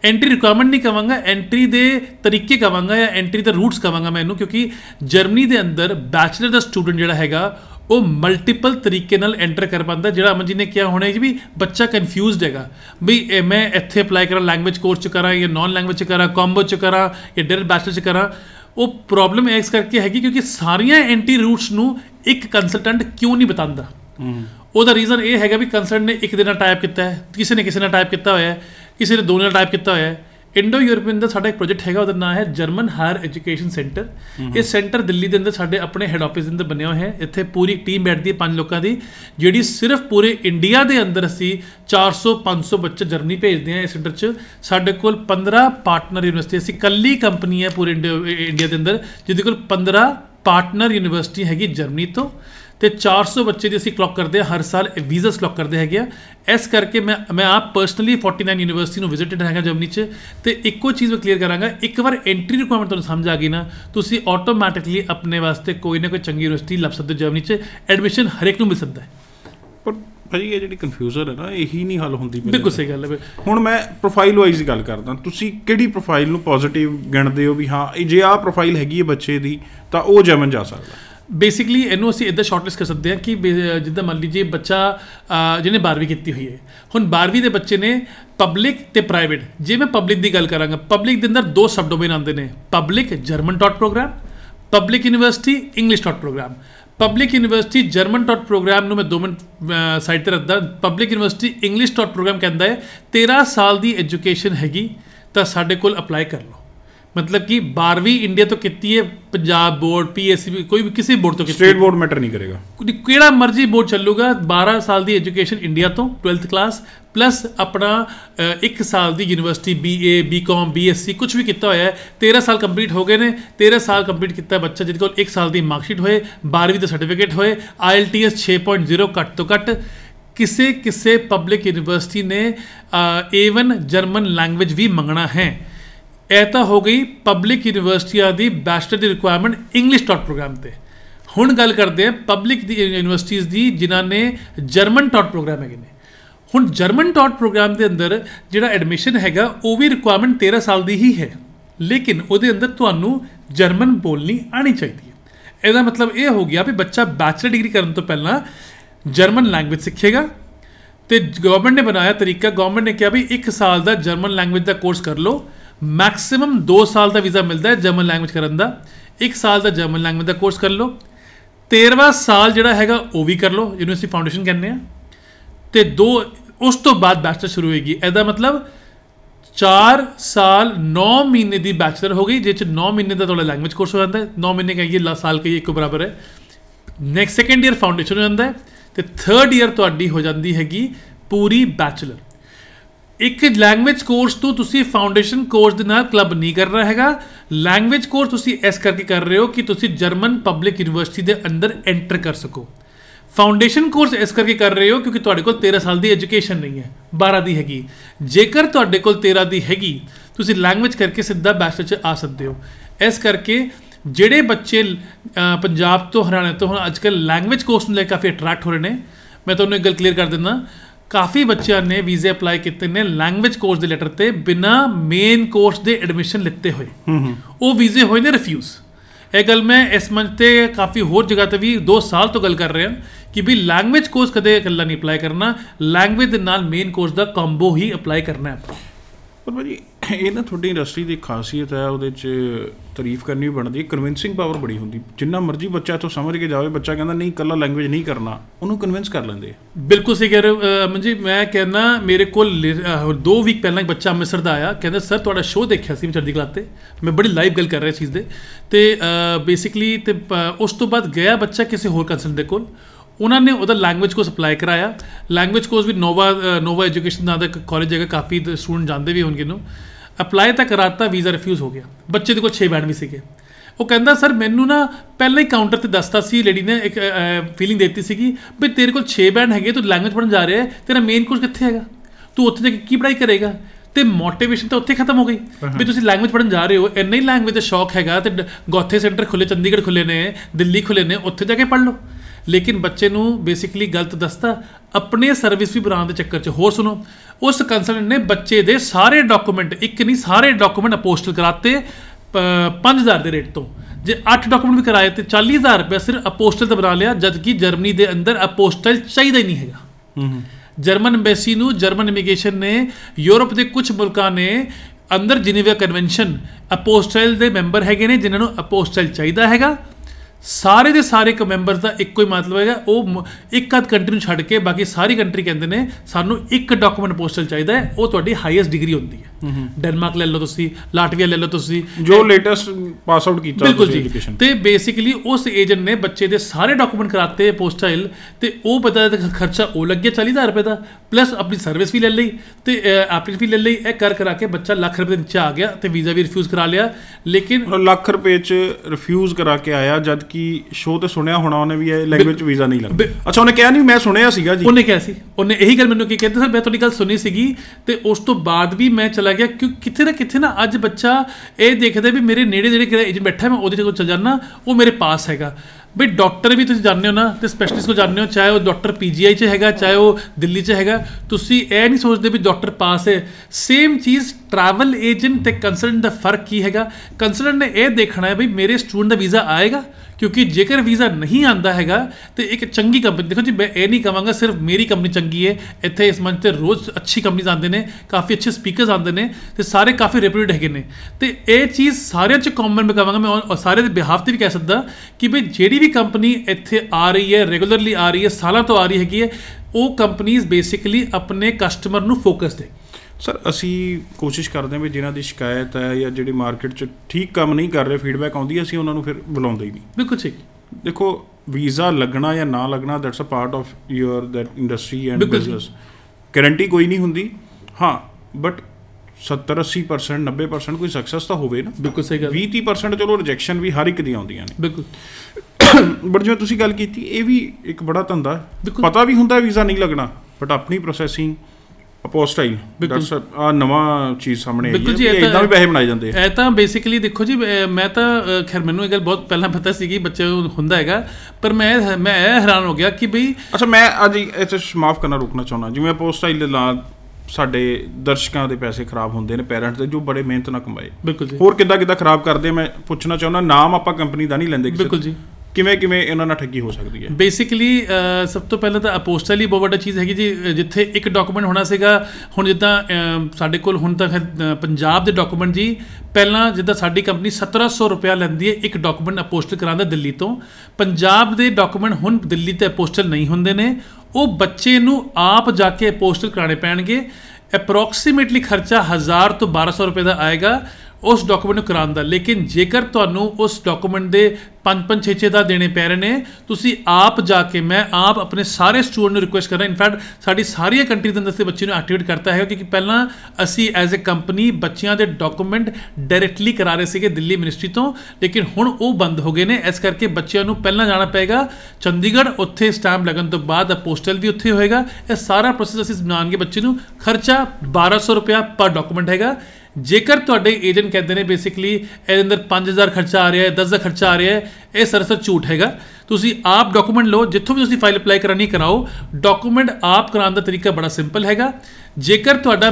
ਐਂਟਰੀ ਰਿਕੁਆਇਰਮੈਂਟ ਨਹੀਂ ਕਵਾਂਗਾ ਐਂਟਰੀ ਦੇ ਤਰੀਕੇ ਕਵਾਂਗਾ ਜਾਂ ਐਂਟਰੀ ਦੇ ਰੂਟਸ ਕਵਾਂਗਾ ਮੈਂ ਇਹਨੂੰ, ਕਿਉਂਕਿ ਜਰਮਨੀ ਦੇ ਅੰਦਰ ਬੈਚਲਰ ਦਾ ਸਟੂਡੈਂਟ ਜਿਹੜਾ ਹੈਗਾ, ਉਹ ਮਲਟੀਪਲ ਤਰੀਕੇ ਨਾਲ ਐਂਟਰ ਕਰ ਪਾਉਂਦਾ, ਜਿਹੜਾ ਅਮਨ ਜੀ ਨੇ ਕਿਹਾ ਹੋਣਾ ਜੀ ਵੀ ਬੱਚਾ ਕਨਫਿਊਜ਼ਡ ਹੈਗਾ। ਵੀ ਮੈਂ ਇੱਥੇ ਅਪਲਾਈ ਕਰਾਂ ਲੈਂਗੁਏਜ ਕੋਰਸ ਚ ਕਰਾਂ ਜਾਂ ਨਾਨ ਲੈਂਗੁਏਜ ਚ ਕਰਾਂ ਕੰਬੋ ਚ ਕਰਾਂ ਜਾਂ ਡਾਇਰੈਕਟ ਬੈਚਲਰ ਚ ਕਰਾਂ ਉਹ ਪ੍ਰੋਬਲਮ ਇਸ ਕਰਕੇ ਹੈਗੀ ਕਿਉਂਕਿ ਸਾਰੀਆਂ ਐਂਟੀ ਰੂਟਸ ਨੂੰ ਇੱਕ ਕੰਸਲਟੈਂਟ ਕਿਉਂ ਨਹੀਂ ਬਤਾਉਂਦਾ? ਉਹਦਾ ਰੀਜ਼ਨ ਇਹ ਹੈਗਾ ਵੀ ਕੰਸਲਟੈਂਟ ਨੇ ਇੱਕ ਦੇ ਨਾਲ ਟਾਈਪ ਕੀਤਾ ਹੈ ਕਿਸੇ ਨੇ ਕਿਸੇ ਨਾਲ ਟਾਈਪ ਕੀਤਾ ਹੋਇਆ ਹੈ ਕਿਸੇ ਨੇ ਦੋ ਨਾਲ ਟਾਈਪ ਕੀਤਾ ਹੋਇਆ ਹੈ। ਇੰਡੋ ਯੂਰਪੀਅਨ ਦਾ ਸਾਡਾ ਇੱਕ ਪ੍ਰੋਜੈਕਟ ਹੈਗਾ ਉਹਦਾ ਨਾਮ ਹੈ ਜਰਮਨ ਹਾਇਰ ਐਜੂਕੇਸ਼ਨ ਸੈਂਟਰ ਇਹ ਸੈਂਟਰ ਦਿੱਲੀ ਦੇ ਅੰਦਰ ਸਾਡੇ ਆਪਣੇ ਹੈੱਡ ਆਫਿਸ ਦੇ ਅੰਦਰ ਬਣਿਆ ਹੋਇਆ ਹੈ। ਇੱਥੇ ਪੂਰੀ ਟੀਮ ਬੈਠਦੀ ਹੈ ਪੰਜ ਲੋਕਾਂ ਦੀ ਜਿਹੜੀ ਸਿਰਫ ਪੂਰੇ ਇੰਡੀਆ ਦੇ ਅੰਦਰ ਅਸੀਂ 400 500 ਬੱਚੇ ਜਰਮਨੀ ਭੇਜਦੇ ਹਾਂ ਇਸ ਸੈਂਟਰ 'ਚ। ਸਾਡੇ ਕੋਲ 15 ਪਾਰਟਨਰ ਯੂਨੀਵਰਸਿਟੀ ਅਸੀਂ ਇਕੱਲੀ ਕੰਪਨੀ ਹੈ ਪੂਰੇ ਇੰਡੀਆ ਦੇ ਅੰਦਰ ਜਿਹਦੇ ਕੋਲ 15 ਪਾਰਟਨਰ ਯੂਨੀਵਰਸਿਟੀ ਹੈਗੀ ਜਰਮਨੀ ਤੋਂ। ਤੇ 400 ਬੱਚੇ ਦੀ ਅਸੀਂ ਕਲੌਕ ਕਰਦੇ ਆ ਹਰ ਸਾਲ ਵੀਜ਼as ਕਲੌਕ ਕਰਦੇ ਹੈਗੇ ਆ। ਇਸ ਕਰਕੇ ਮੈਂ ਮੈਂ ਆਪ ਪਰਸਨਲੀ 49 ਯੂਨੀਵਰਸਿਟੀ ਨੂੰ ਵਿਜ਼ਿਟਡ ਹੈਗਾ ਜਰਮਨੀ 'ਚ ਤੇ ਇੱਕੋ ਚੀਜ਼ ਮੈਂ ਕਲੀਅਰ ਕਰਾਂਗਾ ਇੱਕ ਵਾਰ ਐਂਟਰੀ ਰਿਕੁਆਇਰਮੈਂਟ ਤੁਹਾਨੂੰ ਸਮਝ ਆ ਗਈ ਨਾ ਤੁਸੀਂ ਆਟੋਮੈਟਿਕਲੀ ਆਪਣੇ ਵਾਸਤੇ ਕੋਈ ਨਾ ਕੋਈ ਚੰਗੀ ਯੂਨੀਵਰਸਿਟੀ ਲੱਭ ਸਕਦੇ ਹੋ ਜਰਮਨੀ 'ਚ ਐਡਮਿਸ਼ਨ ਹਰ ਇੱਕ ਨੂੰ ਮਿਲ ਸਕਦਾ ਹੈ। ਪਰ ਭਾਜੀ ਇਹ ਜਿਹੜੀ ਕਨਫਿਊਜ਼ਨ ਹੈ ਨਾ ਇਹੀ ਨਹੀਂ ਹੱਲ ਹੁੰਦੀ ਬਿਲਕੁਲ। ਸਹੀ ਗੱਲ ਹੈ। ਹੁਣ ਮੈਂ ਪ੍ਰੋਫਾਈਲ ਵਾਈਜ਼ ਗੱਲ ਕਰਦਾ ਤੁਸੀਂ ਕਿਹੜੀ ਪ੍ਰੋਫਾਈਲ ਨੂੰ ਪੋਜ਼ਿਟਿਵ ਗਿਣਦੇ ਹੋ ਵੀ ਹਾਂ ਇਹ ਜੇ ਆਹ ਪ੍ਰੋਫਾਈਲ ਹੈਗੀ ਹੈ ਬੱਚੇ ਦੀ ਤਾਂ ਉਹ ਜਮਨ ਜਾ ਸਕਦਾ। ਬੇਸਿਕਲੀ ਇਹਨੂੰ ਅਸੀਂ ਇਦਾਂ ਸ਼ਾਰਟਲਿਸਟ ਕਰ ਸਕਦੇ ਹਾਂ ਕਿ ਬੇ- ਜਿੱਦਾਂ ਮੰਨ ਲਈਏ ਬੱਚਾ ਜਿਹਨੇ 12ਵੀਂ ਕੀਤੀ ਹੋਈ ਹੈ। ਹੁਣ 12ਵੀਂ ਦੇ ਬੱਚੇ ਨੇ ਪਬਲਿਕ ਤੇ ਪ੍ਰਾਈਵੇਟ ਜੇ ਮੈਂ ਪਬਲਿਕ ਦੀ ਗੱਲ ਕਰਾਂਗਾ ਪਬਲਿਕ ਦੇ ਅੰਦਰ ਦੋ ਸਬ ਡੋਮੇਨ ਆਉਂਦੇ ਨੇ। Public German taught programme public university English taught programme public university German taught programme ਨੂੰ ਮੈਂ ਦੋ ਮਿੰਟ ਸਾਈਡ ਤੇ ਰੱਖਦਾ। Public university English taught programme ਕਹਿੰਦਾ ਹੈ 13 ਸਾਲ ਦੀ ਐਜੂਕੇਸ਼ਨ ਹੈਗੀ, ਤਾਂ ਸਾਡੇ ਕੋਲ ਅਪਲਾਈ ਕਰ ਲਓ। ਮਤਲਬ ਕਿ 12ਵੀਂ ਇੰਡੀਆ ਤੋਂ ਕੀਤੀ ਹੈ ਪੰਜਾਬ ਬੋਰਡ ਪੀਐਸਸੀ ਕੋਈ ਵੀ ਕਿਸੇ ਬੋਰਡ ਤੋਂ ਕੀਤੀ ਸਟੇਟ ਬੋਰਡ ਮੈਟਰ ਨਹੀਂ ਕਰੇਗਾ। ਕੋਈ- ਕਿਹੜਾ ਮਰਜ਼ੀ ਬੋਰਡ ਚੱਲੂਗਾ 12 ਸਾਲ ਦੀ ਐਜੂਕੇਸ਼ਨ ਇੰਡੀਆ ਤੋਂ 12th ਕਲਾਸ ਪਲੱਸ ਆਪਣਾ 1 ਸਾਲ ਦੀ ਯੂਨੀਵਰਸਿਟੀ ਬੀਏ ਬੀਕਾਮ ਬੀਐਸਸੀ ਕੁਝ ਵੀ ਕੀਤਾ ਹੋਇਆ ਹੈ 13 ਸਾਲ ਕੰਪਲੀਟ ਹੋ ਗਏ ਨੇ 13 ਸਾਲ ਕੰਪਲੀਟ ਕੀਤਾ ਬੱਚਾ ਜਿਹਦੇ ਕੋਲ 1 ਸਾਲ ਦੀ ਮਾਰਕਸ਼ੀਟ ਹੋਏ 12ਵੀਂ ਦਾ ਸਰਟੀਫਿਕੇਟ ਹੋਏ IELTS 6.0 ਘੱਟ ਤੋਂ ਘੱਟ ਕਿਸੇ ਕਿਸੇ ਪਬਲਿਕ ਯੂਨੀਵਰਸਿਟੀ ਨੇ A1 ਜਰਮਨ ਲੈਂਗੁਏਜ ਵੀ ਮੰਗਣਾ ਹੈ। ਇਹ ਤਾਂ ਹੋ ਗਈ ਪਬਲਿਕ ਯੂਨੀਵਰਸਿਟੀਆਂ ਦੀ ਬੈਚਲਰ ਦੀ ਰਿਕੁਆਇਰਮੈਂਟ ਇੰਗਲਿਸ਼ ਟੌਟ ਪ੍ਰੋਗਰਾਮ ਤੇ। ਹੁਣ ਗੱਲ ਕਰਦੇ ਹਾਂ ਪਬਲਿਕ ਦੀ ਯੂਨੀਵਰਸਿਟੀਆਂ ਦੀ, ਜਿਨ੍ਹਾਂ ਨੇ ਜਰਮਨ ਟੌਟ ਪ੍ਰੋਗਰਾਮ ਹੈਗੇ ਨੇ। ਹੁਣ ਜਰਮਨ ਟੌਟ ਪ੍ਰੋਗਰਾਮ ਦੇ ਅੰਦਰ ਜਿਹੜਾ ਐਡਮਿਸ਼ਨ ਹੈਗਾ, ਉਹ ਵੀ ਰਿਕੁਆਇਰਮੈਂਟ 13 ਸਾਲ ਦੀ ਹੀ ਹੈ। ਲੇਕਿਨ ਉਹਦੇ ਅੰਦਰ ਤੁਹਾਨੂੰ ਜਰਮਨ ਬੋਲਣੀ ਆਣੀ ਚਾਹੀਦੀ ਹੈ। ਇਹਦਾ ਮਤਲਬ ਇਹ ਹੋ ਗਿਆ ਵੀ ਬੱਚਾ ਬੈਚਲਰ ਡਿਗਰੀ ਕਰਨ ਤੋਂ ਪਹਿਲਾਂ ਜਰਮਨ ਲੈਂਗੁਏਜ ਸਿੱਖੇਗਾ। ਤੇ ਗਵਰਨਮੈਂਟ ਨੇ ਬਣਾਇਆ ਤਰੀਕਾ ਗਵਰਨਮੈਂਟ ਨੇ ਕਿਹਾ ਵੀ 1 ਸਾਲ ਦਾ ਜਰਮਨ ਲੈਂਗੁਏਜ ਦਾ ਕੋਰਸ ਕਰ ਲਓ। ਮੈਕਸਿਮਮ 2 ਸਾਲ ਦਾ ਵੀਜ਼ਾ ਮਿਲਦਾ ਹੈ ਜਰਮਨ ਲੈਂਗੁਏਜ ਕਰਨ ਦਾ। 1 ਸਾਲ ਦਾ ਜਰਮਨ ਲੈਂਗੁਏਜ ਦਾ ਕੋਰਸ ਕਰ ਲਓ। 13ਵਾਂ ਸਾਲ ਜਿਹੜਾ ਹੈਗਾ ਉਹ ਵੀ ਕਰ ਲਓ ਯੂਨੀਵਰਸਿਟੀ ਫਾਊਂਡੇਸ਼ਨ ਕਹਿੰਦੇ ਆ ਤੇ ਦੋ, ਉਸ ਤੋਂ ਬਾਅਦ ਬੈਚਲਰ ਸ਼ੁਰੂ ਹੋਏਗੀ। ਇਹਦਾ ਮਤਲਬ 4 ਸਾਲ 9 ਮਹੀਨੇ ਦੀ ਬੈਚਲਰ ਹੋ ਗਈ ਜਿਸ ਚ 9 ਮਹੀਨੇ ਦਾ ਤੁਹਾਡਾ ਲੈਂਗੁਏਜ ਕੋਰਸ ਹੋ ਜਾਂਦਾ ਹੈ। 9 ਮਹੀਨੇ ਕਹੀਏ ਲਾ ਸਾਲ ਕਹੀਏ, ਇੱਕ ਬਰਾਬਰ ਹੈ। ਨੈਕਸਟ ਸੈਕੰਡ ਈਅਰ ਫਾਊਂਡੇਸ਼ਨ ਹੋ ਜਾਂਦਾ ਹੈ। ਤੇ ਥਰਡ ਈਅਰ ਤੁਹਾਡੀ ਹੋ ਜਾਂਦੀ ਹੈਗੀ ਪੂਰੀ ਬੈਚਲਰ ਇੱਕ ਲੈਂਗੁਏਜ ਕੋਰਸ ਤੋਂ ਤੁਸੀਂ ਫਾਊਂਡੇਸ਼ਨ ਕੋਰਸ ਦੇ ਨਾਲ ਕਲੱਬ ਨਹੀਂ ਕਰਨਾ ਹੈਗਾ। ਲੈਂਗੁਏਜ ਕੋਰਸ ਤੁਸੀਂ ਇਸ ਕਰਕੇ ਕਰ ਰਹੇ ਹੋ ਕਿ ਤੁਸੀਂ ਜਰਮਨ ਪਬਲਿਕ ਯੂਨੀਵਰਸਿਟੀ ਦੇ ਅੰਦਰ ਐਂਟਰ ਕਰ ਸਕੋ। ਫਾਊਂਡੇਸ਼ਨ ਕੋਰਸ ਇਸ ਕਰਕੇ ਕਰ ਰਹੇ ਹੋ ਕਿਉਂਕਿ ਤੁਹਾਡੇ ਕੋਲ 13 ਸਾਲ ਦੀ ਐਜੂਕੇਸ਼ਨ ਨਹੀਂ ਹੈ 12 ਦੀ ਹੈਗੀ। ਜੇਕਰ ਤੁਹਾਡੇ ਕੋਲ 13 ਦੀ ਹੈਗੀ, ਤੁਸੀਂ ਲੈਂਗੁਏਜ ਕਰਕੇ ਸਿੱਧਾ ਬੈਚਲਰ 'ਚ ਆ ਸਕਦੇ ਹੋ। ਇਸ ਕਰਕੇ ਜਿਹੜੇ ਬੱਚੇ ਪੰਜਾਬ ਤੋਂ, ਹਰਿਆਣਾ ਤੋਂ ਹੁਣ ਅੱਜਕੱਲ ਲੈਂਗੁਏਜ ਕੋਰਸ ਨੂੰ ਲੈ ਕੇ ਕਾਫੀ ਅਟਰੈਕਟ ਹੋ ਰਹੇ ਨੇ, ਮੈਂ ਤੁਹਾਨੂੰ ਇੱਕ ਗੱਲ ਕਲੀਅਰ ਕਰ ਦਿੰਦਾ। ਕਾਫੀ ਬੱਚਿਆਂ ਨੇ ਵੀਜ਼ੇ ਅਪਲਾਈ ਕੀਤੇ ਨੇ ਲੈਂਗੁਏਜ ਕੋਰਸ ਦੇ ਲੈਟਰ ਤੇ ਬਿਨਾ ਮੇਨ ਕੋਰਸ ਦੇ ਐਡਮਿਸ਼ਨ ਲਿੱਤੇ ਹੋਏ। ਉਹ ਵੀਜ਼ੇ ਹੋਏ ਨੇ ਰਿਫਿਊਜ਼ ਇਹ ਗੱਲ ਮੈਂ ਇਸ ਮੰਚ ਤੇ ਕਾਫੀ ਹੋਰ ਜਗ੍ਹਾ ਤੇ ਵੀ 2 ਸਾਲ ਤੋਂ ਗੱਲ ਕਰ ਰਿਹਾ ਕਿ ਵੀ ਲੈਂਗੁਏਜ ਕੋਰਸ ਕਦੇ ਇਕੱਲਾ ਨਹੀਂ ਅਪਲਾਈ ਕਰਨਾ ਲੈਂਗੁਏਜ ਦੇ ਨਾਲ ਮੇਨ ਕੋਰਸ ਦਾ ਕੰਬੋ ਹੀ ਅਪਲਾਈ ਕਰਨਾ ਹੈ। ਪਰ ਭਾਜੀ ਇਹ ਨਾ ਤੁਹਾਡੀ ਇੰਡਸਟਰੀ ਦੀ ਖਾਸੀਅਤ ਹੈ, ਉਹਦੇ 'ਚ ਤਾਰੀਫ ਕਰਨੀ ਵੀ ਬਣਦੀ ਹੈ ਕਨਵਿੰਸਿੰਗ ਪਾਵਰ ਬੜੀ ਹੁੰਦੀ। ਜਿੰਨਾ ਮਰਜ਼ੀ ਬੱਚਾ ਤੋਂ ਸਮਝ ਕੇ ਜਾਵੇ, ਬੱਚਾ ਕਹਿੰਦਾ ਨਹੀਂ, ਇਕੱਲਾ ਲੈਂਗੁਏਜ ਨਹੀਂ ਕਰਨਾ, ਉਹਨੂੰ ਕਨਵਿੰਸ ਕਰ ਲੈਂਦੇ ਬਿਲਕੁਲ ਸਹੀ ਕਹਿ ਰਹੇ ਹੋ। ਅਮਨ ਜੀ, ਮੈਂ ਕਹਿੰਦਾ, ਮੇਰੇ ਕੋਲ ਲੇ- ਦੋ ਵੀਕ ਪਹਿਲਾਂ ਇੱਕ ਬੱਚਾ ਅੰਮ੍ਰਿਤਸਰ ਦਾ ਆਇਆ, ਕਹਿੰਦਾ ਸਰ ਤੁਹਾਡਾ ਸ਼ੋਅ ਦੇਖਿਆ ਸੀ ਮੈਂ ਚੜ੍ਹਦੀ ਕਲਾ ਤੇ? ਮੈਂ ਬੜੀ ਲਾਈਵ ਗੱਲ ਕਰ ਰਿਹਾ ਇਸ ਚੀਜ਼ ਦੇ। ਤੇ ਬੇਸਿਕਲੀ ਤੇ ਉਸ ਤੋਂ ਬਾਅਦ ਗਿਆ ਬੱਚਾ ਕਿਸੇ ਹੋਰ ਕੰਸਲਟ ਦੇ ਕੋਲ। ਉਹਨਾਂ ਨੇ ਉਹਦਾ ਲੈਂਗੁਏਜ ਕੋਰਸ ਅਪਲਾਈ ਕਰਾਇਆ। ਲੈਂਗੁਏਜ ਕੋਰਸ ਵੀ ਨੋਵਾ ਨੋਵਾ ਐਜੂਕੇਸ਼ਨ ਨਾਂ ਦਾ ਇੱਕ ਕਾਲਜ ਹੈਗਾ, ਕਾਫੀ ਸਟੂਡੈਂਟ ਜਾਂਦੇ ਵੀ ਹੋਣਗੇ ਨੂੰ ਅਪਲਾਈ ਤਾਂ ਕਰਾਤਾ ਵੀਜ਼ਾ ਰਿਫਿਊਜ਼ ਹੋ ਗਿਆ। ਬੱਚੇ ਦੇ ਕੋਲ 6 ਬੈਂਡ ਵੀ ਸੀਗੇ। ਉਹ ਕਹਿੰਦਾ ਸਰ ਮੈਨੂੰ ਨਾ ਪਹਿਲਾਂ ਹੀ ਕਾਊਂਟਰ ਤੇ ਦੱਸਤਾ ਸੀ ਲੇਡੀ ਨੇ ਇੱਕ ਫੀਲਿੰਗ ਦਿੱਤੀ ਸੀਗੀ ਵੀ ਤੇਰੇ ਕੋਲ 6 ਬੈਂਡ ਹੈਗੇ ਤੂੰ ਲੈਂਗੁਏਜ ਪੜਨ ਜਾ ਰਿਹਾ ਹੈ ਤੇਰਾ ਮੇਨ ਕੋਰਸ ਕਿੱਥੇ ਹੈਗਾ? ਤੂੰ ਉੱਥੇ ਜਾ ਕੇ ਕੀ ਪੜ੍ਹਾਈ ਕਰੇਗਾ? ਤੇ ਮੋਟੀਵੇਸ਼ਨ ਤਾਂ ਉੱਥੇ ਖਤਮ ਹੋ ਗਈ ਵੀ ਤੁਸੀਂ ਲੈਂਗੁਏਜ ਪੜਨ ਜਾ ਰਹੇ ਹੋ ਇੰਨਾ ਹੀ ਲੈਂਗੁਏਜ ਦਾ ਸ਼ੌਕ ਹੈਗਾ ਤੇ ਗੋਥੇ ਸੈਂਟਰ ਖੁੱਲੇ ਚੰਡੀਗੜ੍ਹ ਖੁੱਲੇ ਨੇ ਦਿੱਲੀ ਖੁੱਲੇ ਨੇ ਉੱਥੇ ਜਾ ਕੇ ਪੜ੍ਹ ਲਓ। ਲੇਕਿਨ ਬੱਚੇ ਨੂੰ ਬੇਸਿਕਲੀ ਗਲਤ ਦੱਸਦਾ ਆਪਣੇ ਸਰਵਿਸ ਵੀ ਬਣਾਉਣ ਦੇ ਚੱਕਰ 'ਚ। ਹੋਰ ਸੁਣੋ ਉਸ ਕੰਸਲਟੈਂਟ ਨੇ ਬੱਚੇ ਦੇ ਸਾਰੇ ਡਾਕੂਮੈਂਟ ਇੱਕ ਨਹੀਂ ਸਾਰੇ ਡਾਕੂਮੈਂਟ ਅਪੋਸਟਲ ਕਰਾਤੇ 5000 ਦੇ ਰੇਟ ਤੋਂ। ਜੇ 8 ਡਾਕੂਮੈਂਟ ਵੀ ਕਰਾਏ ਤੇ 40000 ਰੁਪਏ ਸਿਰਫ ਅਪੋਸਟਲ ਦਾ ਬਣਾ ਲਿਆ ਜਦ ਕਿ ਜਰਮਨੀ ਦੇ ਅੰਦਰ ਅਪੋਸਟਲ ਚਾਹੀਦਾ ਹੀ ਨਹੀਂ ਹੈਗਾ। ਜਰਮਨ ਐਮਬੈਸੀ ਨੂੰ ਜਰਮਨ ਇਮੀਗ੍ਰੇਸ਼ਨ ਨੇ ਯੂਰਪ ਦੇ ਕੁਝ ਮੁਲਕਾਂ ਨੇ ਅੰਦਰ ਜਿਨੀਵਾ ਕਨਵੈਨਸ਼ਨ ਅਪੋਸਟਲ ਦੇ ਮੈਂਬਰ ਹੈਗੇ ਨੇ ਜਿਨ੍ਹਾਂ ਨੂੰ ਅਪੋਸਟਲ ਚਾਹੀਦਾ ਹੈਗਾ। ਸਾਰੇ ਦੇ ਸਾਰੇ ਕ ਮੈਂਬਰਸ ਦਾ ਇੱਕੋ ਹੀ ਮਤਲਬ ਹੈਗਾ। ਉਹ ਇੱਕ ਅੱਧ ਕੰਟਰੀ ਨੂੰ ਛੱਡ ਕੇ ਬਾਕੀ ਸਾਰੀ ਕੰਟਰੀ ਕਹਿੰਦੇ ਨੇ ਸਾਨੂੰ ਇੱਕ ਡਾਕੂਮੈਂਟ ਪੋਸਟਲ ਚਾਹੀਦਾ ਹੈ ਉਹ ਤੁਹਾਡੀ ਹਾਈਐਸਟ ਡਿਗਰੀ ਹੁੰਦੀ ਹੈ। ਡੈਨਮਾਰਕ ਲੈ ਲਓ ਤੁਸੀਂ ਲਾਟਵੀਆ ਲੈ ਲਓ ਤੁਸੀਂ। ਜੋ ਲੇਟੈਸਟ ਪਾਸ ਆਊਟ ਕੀਤਾ ਬਿਲਕੁਲ ਤੁਸੀਂ education। ਤੇ ਬੇਸਿਕਲੀ ਉਸ ਏਜੰਟ ਨੇ ਬੱਚੇ ਦੇ ਸਾਰੇ ਡਾਕੂਮੈਂਟ ਕਰਾਤੇ ਪੋਸਟਾਈਲ ਤੇ ਉਹ ਪਤਾ ਤੇ ਖਰਚਾ ਉਹ ਲੱਗਿਆ 40000 ਰੁਪਏ ਦਾ ਪਲੱਸ ਆਪਣੀ ਸਰਵਿਸ ਵੀ ਲੈ ਲਈ ਤੇ ਐਪਲੀਕੇਸ਼ਨ ਵੀ ਲੈ ਲਈ ਇਹ ਕਰ ਕਰਾ ਕੇ ਬੱਚਾ ਲੱਖ ਰੁਪਏ ਦੇ ਨੀਚੇ ਆ ਗਿਆ ਤੇ ਵੀਜ਼ਾ ਵੀ ਰਿਫਿਊਜ਼ ਕਰਾ ਲਿਆ। ਲੇਕਿਨ ਲੱਖ ਰੁਪਏ 'ਚ ਰਿਫਿਊਜ਼ ਕਰਾ ਕੇ ਆਇਆ ਜਦ ਕਿ ਸ਼ੋਅ ਤੇ ਸੁਣਿਆ ਹੋਣਾ ਉਹਨੇ ਵੀ ਇਹ ਲੈਂਗੁਏਜ 'ਚ ਵੀਜ਼ਾ ਨਹੀਂ ਲੱਗਦਾ ਅੱਛਾ ਉਹਨੇ ਕਿਹਾ ਨਹੀਂ ਮੈਂ ਸੁਣਿਆ ਸੀਗਾ ਜੀ। ਉਹਨੇ ਕਿਹਾ ਸੀ। ਉਹਨੇ ਇਹੀ ਗੱਲ ਮੈਨੂੰ ਕੀ ਕਹਿੰਦੇ ਸਰ ਮੈਂ ਤੁਹਾਡੀ ਗੱਲ ਸੁਣੀ ਸੀਗੀ ਤੇ ਉਸ ਤੋਂ ਬਾਅਦ ਵੀ ਮੈਂ ਚਲਾ ਗਿਆ ਕਿ ਕਿੱਥੇ ਨਾ ਕਿੱਥੇ ਨਾ ਅੱਜ ਬੱਚਾ ਇਹ ਦੇਖਦਾ ਵੀ ਮੇਰੇ ਨੇੜੇ ਜਿਹੜੇ ਕਿਹੜਾ ਏਜੰਟ ਬੈਠਾ ਮੈਂ ਉਹਦੇ ਕੋਲ ਚਲ ਜਾਣਾ ਉਹ ਮੇਰੇ ਪਾਸ ਹੈਗਾ। ਬਈ ਡਾਕਟਰ ਵੀ ਤੁਸੀਂ ਜਾਣਦੇ ਹੋ ਨਾ ਤੇ ਸਪੈਸ਼ਲਿਸਟ ਕੋ ਜਾਣਦੇ ਹੋ ਚਾਹੇ ਉਹ ਡਾਕਟਰ ਪੀਜੀਆਈ ਚ ਹੈਗਾ ਚਾਹੇ ਉਹ ਦਿੱਲੀ ਚ ਹੈਗਾ ਤੁਸੀਂ ਇਹ ਨਹੀਂ ਸੋਚਦੇ ਵੀ ਡਾਕਟਰ ਪਾਸ ਹੈ। ਸੇਮ ਚੀਜ਼ ਟਰੈਵਲ ਏਜੰਟ ਤੇ ਕੰਸਲਟੈਂਟ ਦਾ ਫ਼ਰਕ ਕੀ ਹੈਗਾ? ਕੰਸਲਟੈਂਟ ਨੇ ਇਹ ਦੇਖਣਾ ਹੈ ਵੀ ਮੇਰੇ ਸਟੂਡੈਂਟ ਦਾ ਵੀਜ਼ਾ ਆਏਗਾ ਕਿਉਂਕਿ ਜੇਕਰ ਵੀਜ਼ਾ ਨਹੀਂ ਆਂਦਾ ਹੈਗਾ, ਤੇ ਇੱਕ ਚੰਗੀ ਕੰਪਨੀ ਦੇਖੋ ਜੀ, ਮੈਂ ਇਹ ਨਹੀਂ ਕਹਾਂਗਾ ਸਿਰਫ ਮੇਰੀ ਕੰਪਨੀ ਚੰਗੀ ਹੈ, ਇੱਥੇ ਇਸ ਮੰਚ ਤੇ ਰੋਜ਼ ਅੱਛੀ ਕੰਪਨੀਆਂ ਆਉਂਦੇ ਨੇ, ਕਾਫੀ ਅੱਛੇ ਸਪੀਕਰਸ ਆਉਂਦੇ ਨੇ, ਤੇ ਸਾਰੇ ਕਾਫੀ ਰੈਪਿਊਟਡ ਹੈਗੇ ਨੇ। ਤੇ ਇਹ ਚੀਜ਼ ਸਾਰਿਆਂ ਚ ਕਾਮਨ ਮੈਂ ਕਹਾਂਗਾ, ਮੈਂ ਔਰ ਸਾਰੇ ਦੇ ਬਿਹਾਫ ਤੇ ਵੀ ਕਹਿ ਸਕਦਾ ਕਿ ਵੀ ਜਿਹੜੀ ਵੀ ਕੰਪਨੀ ਇੱਥੇ ਆ ਰਹੀ ਹੈ ਰੈਗੂਲਰਲੀ ਆ ਰਹੀ ਹੈ, ਸਾਲਾਂ ਤੋਂ ਆ ਰਹੀ ਹੈਗੀ ਹੈ, ਉਹ ਕੰਪਨੀਆਂ ਬੇਸਿਕਲੀ ਆਪਣੇ ਕਸਟਮਰ ਨੂੰ ਫੋਕਸ ਦੇ ਸਰ ਅਸੀਂ ਕੋਸ਼ਿਸ਼ ਕਰਦੇ ਹਾਂ ਵੀ ਜਿਨ੍ਹਾਂ ਦੀ ਸ਼ਿਕਾਇਤ ਹੈ ਜਾਂ ਜਿਹੜੀ ਮਾਰਕੀਟ 'ਚ ਠੀਕ ਕੰਮ ਨਹੀਂ ਕਰ ਰਹੇ ਫੀਡਬੈਕ ਆਉਂਦੀ ਹੈ ਅਸੀਂ ਉਹਨਾਂ ਨੂੰ ਫਿਰ ਬੁਲਾਉਂਦੇ ਹੀ ਨਹੀਂ। ਬਿਲਕੁਲ ਠੀਕ। ਦੇਖੋ ਵੀਜ਼ਾ ਲੱਗਣਾ ਜਾਂ ਨਾ ਲੱਗਣਾ that's a part of your that industry and. Business guarantee ਕੋਈ ਨਹੀਂ ਹੁੰਦੀ। ਹਾਂ ਬਟ 70 80% 90% ਕੋਈ ਸਕਸੈਸ ਤਾਂ ਹੋਵੇ ਨਾ। ਬਿਲਕੁਲ ਸਹੀ ਗੱਲ। 20 30% ਚਲੋ ਰਿਜੈਕਸ਼ਨ ਵੀ ਹਰ ਇੱਕ ਦੀਆਂ ਆਉਂਦੀਆਂ ਨੇ ਬਿਲਕੁਲ। ਬਟ ਜਿਵੇਂ ਤੁਸੀਂ ਗੱਲ ਕੀਤੀ ਇਹ ਵੀ ਇੱਕ ਬੜਾ ਧੰਦਾ। ਪਤਾ ਵੀ ਹੁੰਦਾ ਵੀਜ਼ਾ ਨਹੀਂ ਲੱਗਣਾ ਬਟ ਆਪਣੀ ਪ੍ਰੋਸੈਸਿੰਗ ਅਪੋਸਟਾਈਲ ਬਿਲਕੁਲ। ਦੈਟਸ ਆ ਨਵਾਂ ਚੀਜ਼ ਸਾਹਮਣੇ ਆਈ ਹੈ ਇਹ ਇਦਾਂ ਵੀ ਪੈਸੇ ਬਣਾਏ ਜਾਂਦੇ ਇਹ ਤਾਂ ਬੇਸਿਕਲੀ ਦੇਖੋ ਜੀ ਮੈਂ ਤਾਂ ਖੈਰ ਮੈਨੂੰ ਇਹ ਗੱਲ ਬਹੁਤ ਪਹਿਲਾਂ ਪਤਾ ਸੀ ਕਿ ਬੱਚੇ ਹੁੰਦਾ ਹੈਗਾ ਪਰ ਮੈਂ ਮੈਂ ਹੈਰਾਨ ਹੋ ਗਿਆ ਕਿ ਬਈ ਅੱਛਾ ਮੈਂ ਅੱਜ ਇੱਥੇ ਸਮਾਫ ਕਰਨਾ ਰੋਕਣਾ ਚਾਹੁੰਦਾ। ਜਿਵੇਂ ਅਪੋਸਟਾਈਲ ਦੇ ਨਾਲ ਸਾਡੇ ਦਰਸ਼ਕਾਂ ਦੇ ਪੈਸੇ ਖਰਾਬ ਹੁੰਦੇ ਨੇ ਪੈਰੈਂਟਸ ਦੇ ਜੋ ਬੜੇ ਮਿਹਨਤ ਨਾਲ ਕਮਾਏ। ਬਿਲਕੁਲ ਜੀ। ਹੋਰ ਕਿੱਦਾਂ ਕਿੱਦਾਂ ਖਰਾਬ ਕਰਦੇ ਮੈਂ ਪੁੱਛਣਾ ਚਾਹੁੰਦਾ ਨਾਮ ਆਪਾਂ ਕੰਪਨੀ ਦਾ ਨਹੀਂ ਲੈਂਦੇ ਕਿਸੇ ਬਿਲਕੁਲ। ਜੀ। ਕਿਵੇਂ ਕਿਵੇਂ ਇਹਨਾਂ ਨਾਲ ਠੱਗੀ ਹੋ ਸਕਦੀ ਹੈ? ਬੇਸਿਕਲੀ ਸਭ ਤੋਂ ਪਹਿਲਾਂ ਤਾਂ ਅਪੋਸਟਲ ਹੀ ਬਹੁਤ ਵੱਡਾ ਚੀਜ਼ ਹੈਗੀ ਜੀ ਜਿੱਥੇ ਇੱਕ ਡਾਕੂਮੈਂਟ ਹੋਣਾ ਸੀਗਾ, ਹੁਣ ਜਿੱਦਾਂ ਸਾਡੇ ਕੋਲ ਹੁਣ ਤੱਕ ਪੰਜਾਬ ਦੇ ਡਾਕੂਮੈਂਟ ਜੀ, ਪਹਿਲਾਂ ਜਿੱਦਾਂ ਸਾਡੀ ਕੰਪਨੀ 1700 ਰੁਪਿਆ ਲੈਂਦੀ ਹੈ ਇੱਕ ਡਾਕੂਮੈਂਟ ਅਪੋਸਟਲ ਕਰਾਉਂਦਾ ਦਿੱਲੀ ਤੋਂ। ਪੰਜਾਬ ਦੇ ਡਾਕੂਮੈਂਟ ਹੁਣ ਦਿੱਲੀ ਤੇ ਅਪੋਸਟਲ ਨਹੀਂ ਹੁੰਦੇ ਨੇ, ਉਹ ਬੱਚੇ ਨੂੰ ਆਪ ਜਾ ਕੇ ਅਪੋਸਟਲ ਕਰਾਣੇ ਪੈਣਗੇ। ਅਪਰੋਕਸੀਮੇਟਲੀ ਖਰਚਾ 1000 ਤੋਂ 1200 ਰੁਪਏ ਦਾ ਆਏਗਾ। ਉਸ ਡਾਕੂਮੈਂਟ ਨੂੰ ਕਰਾਉਣ ਦਾ। ਲੇਕਿਨ ਜੇਕਰ ਤੁਹਾਨੂੰ ਉਸ ਡਾਕੂਮੈਂਟ ਦੇ 5-5 6-6 ਦਾ ਦੇਣੇ ਪੈ ਰਹੇ ਨੇ, ਤੁਸੀਂ ਆਪ ਜਾ ਕੇ ਮੈਂ ਆਪ ਆਪਣੇ ਸਾਰੇ ਸਟੂਡੈਂਟ ਨੂੰ ਰਿਕੁਐਸਟ ਕਰ ਰਿਹਾ ਇਨਫੈਕਟ ਸਾਡੀ ਸਾਰੀਆਂ ਕੰਟਰੀ ਦੇ ਅੰਦਰ ਸੇ ਬੱਚੇ ਨੂੰ ਐਕਟੀਵੇਟ ਕਰਤਾ ਹੈ ਕਿਉਂਕਿ ਪਹਿਲਾਂ ਅਸੀਂ ਐਜ਼ ਅ ਕੰਪਨੀ ਬੱਚਿਆਂ ਦੇ ਡਾਕੂਮੈਂਟ ਡਾਇਰੈਕਟਲੀ ਕਰਾ ਰਹੇ ਸੀਗੇ ਦਿੱਲੀ ਮਿਨਿਸਟਰੀ ਤੋਂ, ਲੇਕਿਨ ਹੁਣ ਉਹ ਬੰਦ ਹੋ ਗਏ ਨੇ। ਇਸ ਕਰਕੇ ਬੱਚਿਆਂ ਨੂੰ ਪਹਿਲਾਂ ਜਾਣਾ ਪਏਗਾ। ਚੰਡੀਗੜ੍ਹ, ਉੱਥੇ ਸਟੈਂਪ ਲੱਗਣ ਤੋਂ ਬਾਅਦ ਪੋਸਟਲ ਵੀ ਉੱਥੇ ਹੋਏਗਾ। ਇਹ ਸਾਰਾ ਪ੍ਰੋਸੈਸ ਅਸੀਂ ਬਣਾਉਣਗੇ ਬੱਚੇ ਨੂੰ। ਖਰਚਾ 1200 ਰੁਪਇਆ ਪਰ ਡਾਕੂਮੈਂਟ ਹੈਗਾ। ਜੇਕਰ ਤੁਹਾਡੇ ਏਜੰਟ ਕਹਿੰਦੇ ਨੇ ਬੇਸਿਕਲੀ ਇਹਦੇ ਅੰਦਰ 5000 ਖਰਚਾ ਆ ਰਿਹਾ ਹੈ 10000 ਖਰਚਾ ਆ ਰਿਹਾ ਹੈ, ਇਹ ਸਰਸਰ ਝੂਠ ਹੈਗਾ। ਤੁਸੀਂ ਆਪ ਡਾਕੂਮੈਂਟ ਲਓ, ਜਿੱਥੋਂ ਵੀ ਤੁਸੀਂ ਫਾਈਲ ਅਪਲਾਈ ਕਰਾਣੀ ਕਰਾਓ। ਡਾਕੂਮੈਂਟ ਆਪ ਕਰਾਉਣ ਦਾ ਤਰੀਕਾ ਬੜਾ ਸਿੰਪਲ ਹੈਗਾ। ਜੇਕਰ ਤੁਹਾਡਾ